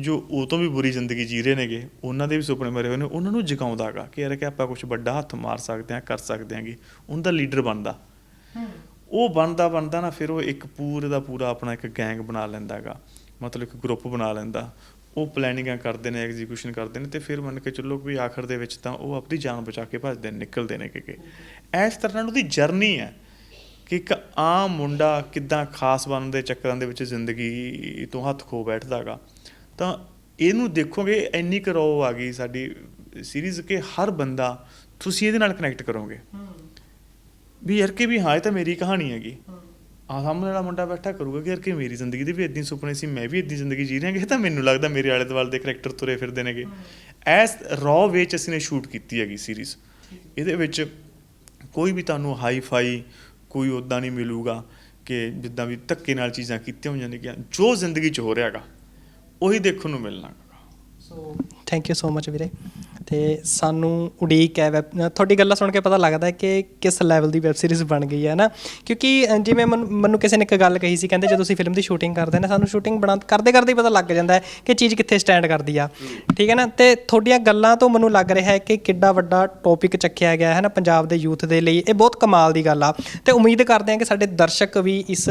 ਜੋ ਉਹ ਤੋਂ ਵੀ ਬੁਰੀ ਜ਼ਿੰਦਗੀ ਜੀ ਰਹੇ ਨੇਗੇ ਉਹਨਾਂ ਦੇ ਵੀ ਸੁਪਨੇ ਮਰੇ ਹੋਏ ਨੇ ਉਹਨਾਂ ਨੂੰ ਜਗਾਉਂਦਾਗਾ ਕਿ ਯਾਰ ਕਿ ਆਪਾਂ ਕੁਝ ਵੱਡਾ ਹੱਥ ਮਾਰ ਸਕਦੇ ਹਾਂ ਕਰ ਸਕਦੇ ਹਾਂਗੇ। ਉਹਨਾਂ ਦਾ ਲੀਡਰ ਬਣਦਾ। ਉਹ ਬਣਦਾ ਬਣਦਾ ਨਾ ਫਿਰ ਉਹ ਇੱਕ ਪੂਰੇ ਦਾ ਪੂਰਾ ਆਪਣਾ ਇੱਕ ਗੈਂਗ ਬਣਾ ਲੈਂਦਾ ਹੈਗਾ ਮਤਲਬ ਇੱਕ ਗਰੁੱਪ ਬਣਾ ਲੈਂਦਾ। ਉਹ ਪਲੈਨਿੰਗਾਂ ਕਰਦੇ ਨੇ ਐਗਜ਼ੀਕਿਊਸ਼ਨ ਕਰਦੇ ਨੇ ਤੇ ਫਿਰ ਮੰਨ ਕੇ ਚੱਲੋ ਵੀ ਆਖਰ ਦੇ ਵਿੱਚ ਤਾਂ ਉਹ ਆਪਣੀ ਜਾਨ ਬਚਾ ਕੇ ਭੱਜਦੇ ਨੇ ਨਿਕਲਦੇ ਨੇ ਕਿ ਕਿ ਇਸ ਤਰ੍ਹਾਂ ਨਾਲ ਉਹਦੀ ਜਰਨੀ ਹੈ ਕਿ ਇੱਕ ਆਮ ਮੁੰਡਾ ਕਿੱਦਾਂ ਖਾਸ ਬਣਨ ਦੇ ਚੱਕਰਾਂ ਦੇ ਵਿੱਚ ਜ਼ਿੰਦਗੀ ਤੋਂ ਹੱਥ ਖੋ ਬੈਠਦਾਗਾ ਤਾਂ ਇਹਨੂੰ ਦੇਖੋਗੇ ਇੰਨੀ ਕਰੋ ਆ ਗਈ ਸਾਡੀ ਸੀਰੀਜ਼ ਕਿ ਹਰ ਬੰਦਾ ਤੁਸੀਂ ਇਹਦੇ ਨਾਲ ਕਨੈਕਟ ਕਰੋਗੇ। ਵੀ ਯਾਰ ਕਿ ਵੀ ਹਾਂ ਇਹ ਤਾਂ ਮੇਰੀ ਕਹਾਣੀ ਹੈਗੀ। ਆ ਸਾਹਮਣੇ ਵਾਲਾ ਮੁੰਡਾ ਬੈਠਾ ਕਰੂਗਾ ਕਿ ਯਾਰ ਕਿ ਮੇਰੀ ਜ਼ਿੰਦਗੀ ਦੇ ਵੀ ਇਦਾਂ ਸੁਪਨੇ ਸੀ ਮੈਂ ਵੀ ਇਦਾਂ ਜ਼ਿੰਦਗੀ ਜੀ ਰਿਹਾ ਕਿ ਤਾਂ ਮੈਨੂੰ ਲੱਗਦਾ ਮੇਰੇ ਆਲੇ ਦੁਆਲੇ ਦੇ ਕਰੈਕਟਰ ਤੁਰੇ ਫਿਰਦੇ ਨੇਗੇ। ਐਸ ਰॉ ਵਿੱਚ ਅਸੀਂ ਨੇ ਸ਼ੂਟ ਕੀਤੀ ਹੈਗੀ ਸੀਰੀਜ਼ ਇਹਦੇ ਵਿੱਚ ਕੋਈ ਵੀ ਤੁਹਾਨੂੰ ਹਾਈ ਫਾਈ ਕੋਈ ਉਦਾਂ ਨਹੀਂ ਮਿਲੂਗਾ ਕਿ ਜਿੱਦਾਂ ਵੀ ਧੱਕੇ ਨਾਲ ਚੀਜ਼ਾਂ ਕੀਤੀਆਂ ਹੋਈਆਂ ਨੇ ਜੋ ਜ਼ਿੰਦਗੀ 'ਚ ਹੋ ਰਿਹਾਗਾ ਉਹੀ ਦੇਖਣ ਨੂੰ ਮਿਲਣਾ। So thank you so much ਵੀਰੇ ਤੇ ਸਾਨੂੰ ਉਡੀਕ ਹੈ ਵੈਬ ਤੁਹਾਡੀ ਗੱਲਾਂ ਸੁਣ ਕੇ ਪਤਾ ਲੱਗਦਾ ਹੈ ਕਿ ਕਿਸ ਲੈਵਲ ਦੀ ਵੈਬ ਸੀਰੀਜ਼ ਬਣ ਗਈ ਹੈ ਨਾ? ਕਿਉਂਕਿ ਜਿਵੇਂ ਮੈਨੂੰ ਕਿਸੇ ਨੇ ਇੱਕ ਗੱਲ ਕਹੀ ਸੀ ਕਹਿੰਦੇ ਜਦੋਂ ਤੁਸੀਂ ਫਿਲਮ ਦੀ ਸ਼ੂਟਿੰਗ ਕਰਦੇ ਨੇ ਸਾਨੂੰ ਸ਼ੂਟਿੰਗ ਬਣਾ ਕਰਦੇ ਕਰਦੇ ਹੀ ਪਤਾ ਲੱਗ ਜਾਂਦਾ ਹੈ ਕਿ ਚੀਜ਼ ਕਿੱਥੇ ਸਟੈਂਡ ਕਰਦੀ ਆ। ਠੀਕ ਹੈ ਨਾ? ਤੇ ਤੁਹਾਡੀਆਂ ਗੱਲਾਂ ਤੋਂ ਮੈਨੂੰ ਲੱਗ ਰਿਹਾ ਹੈ ਕਿ ਕਿੱਡਾ ਵੱਡਾ ਟੌਪਿਕ ਚੱਕਿਆ ਗਿਆ ਹੈ ਨਾ ਪੰਜਾਬ ਦੇ ਯੂਥ ਦੇ ਲਈ। ਇਹ ਬਹੁਤ ਕਮਾਲ ਦੀ ਗੱਲ ਆ। ਤੇ ਉਮੀਦ ਕਰਦੇ ਹਾਂ ਕਿ ਸਾਡੇ ਦਰਸ਼ਕ ਵੀ ਇਸ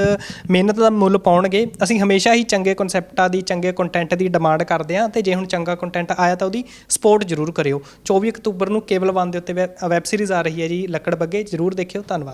ਮਿਹਨਤ ਦਾ ਮੁੱਲ ਪਾਉਣਗੇ। ਅਸੀਂ ਹਮੇਸ਼ਾ ਹੀ ਚੰਗੇ ਕਨਸੈਪਟਾਂ ਦੀ ਚੰਗੇ ਕੰਟੈਂਟ ਦੀ ਡਿਮਾਂਡ ਕਰਦੇ ਹਾਂ ਤੇ ਜੇ ਹੁਣ ਚੰਗਾ ਕੰਟੈਂਟ ਆਇਆ ਤਾਂ ਉਹਦੀ ਸਪੋਰਟ ਜ਼ਰੂਰ ਕਰਿਓ। 24 ਅਕਤੂਬਰ ਨੂੰ ਕੇਬਲ ਵਨ ਦੇ ਉੱਤੇ ਵੈਬ ਸੀਰੀਜ਼ ਆ ਰਹੀ ਹੈ ਜੀ। ਲੱਕੜ ਬੱਗੇ, ਜ਼ਰੂਰ ਦੇਖਿਓ। ਧੰਨਵਾਦ।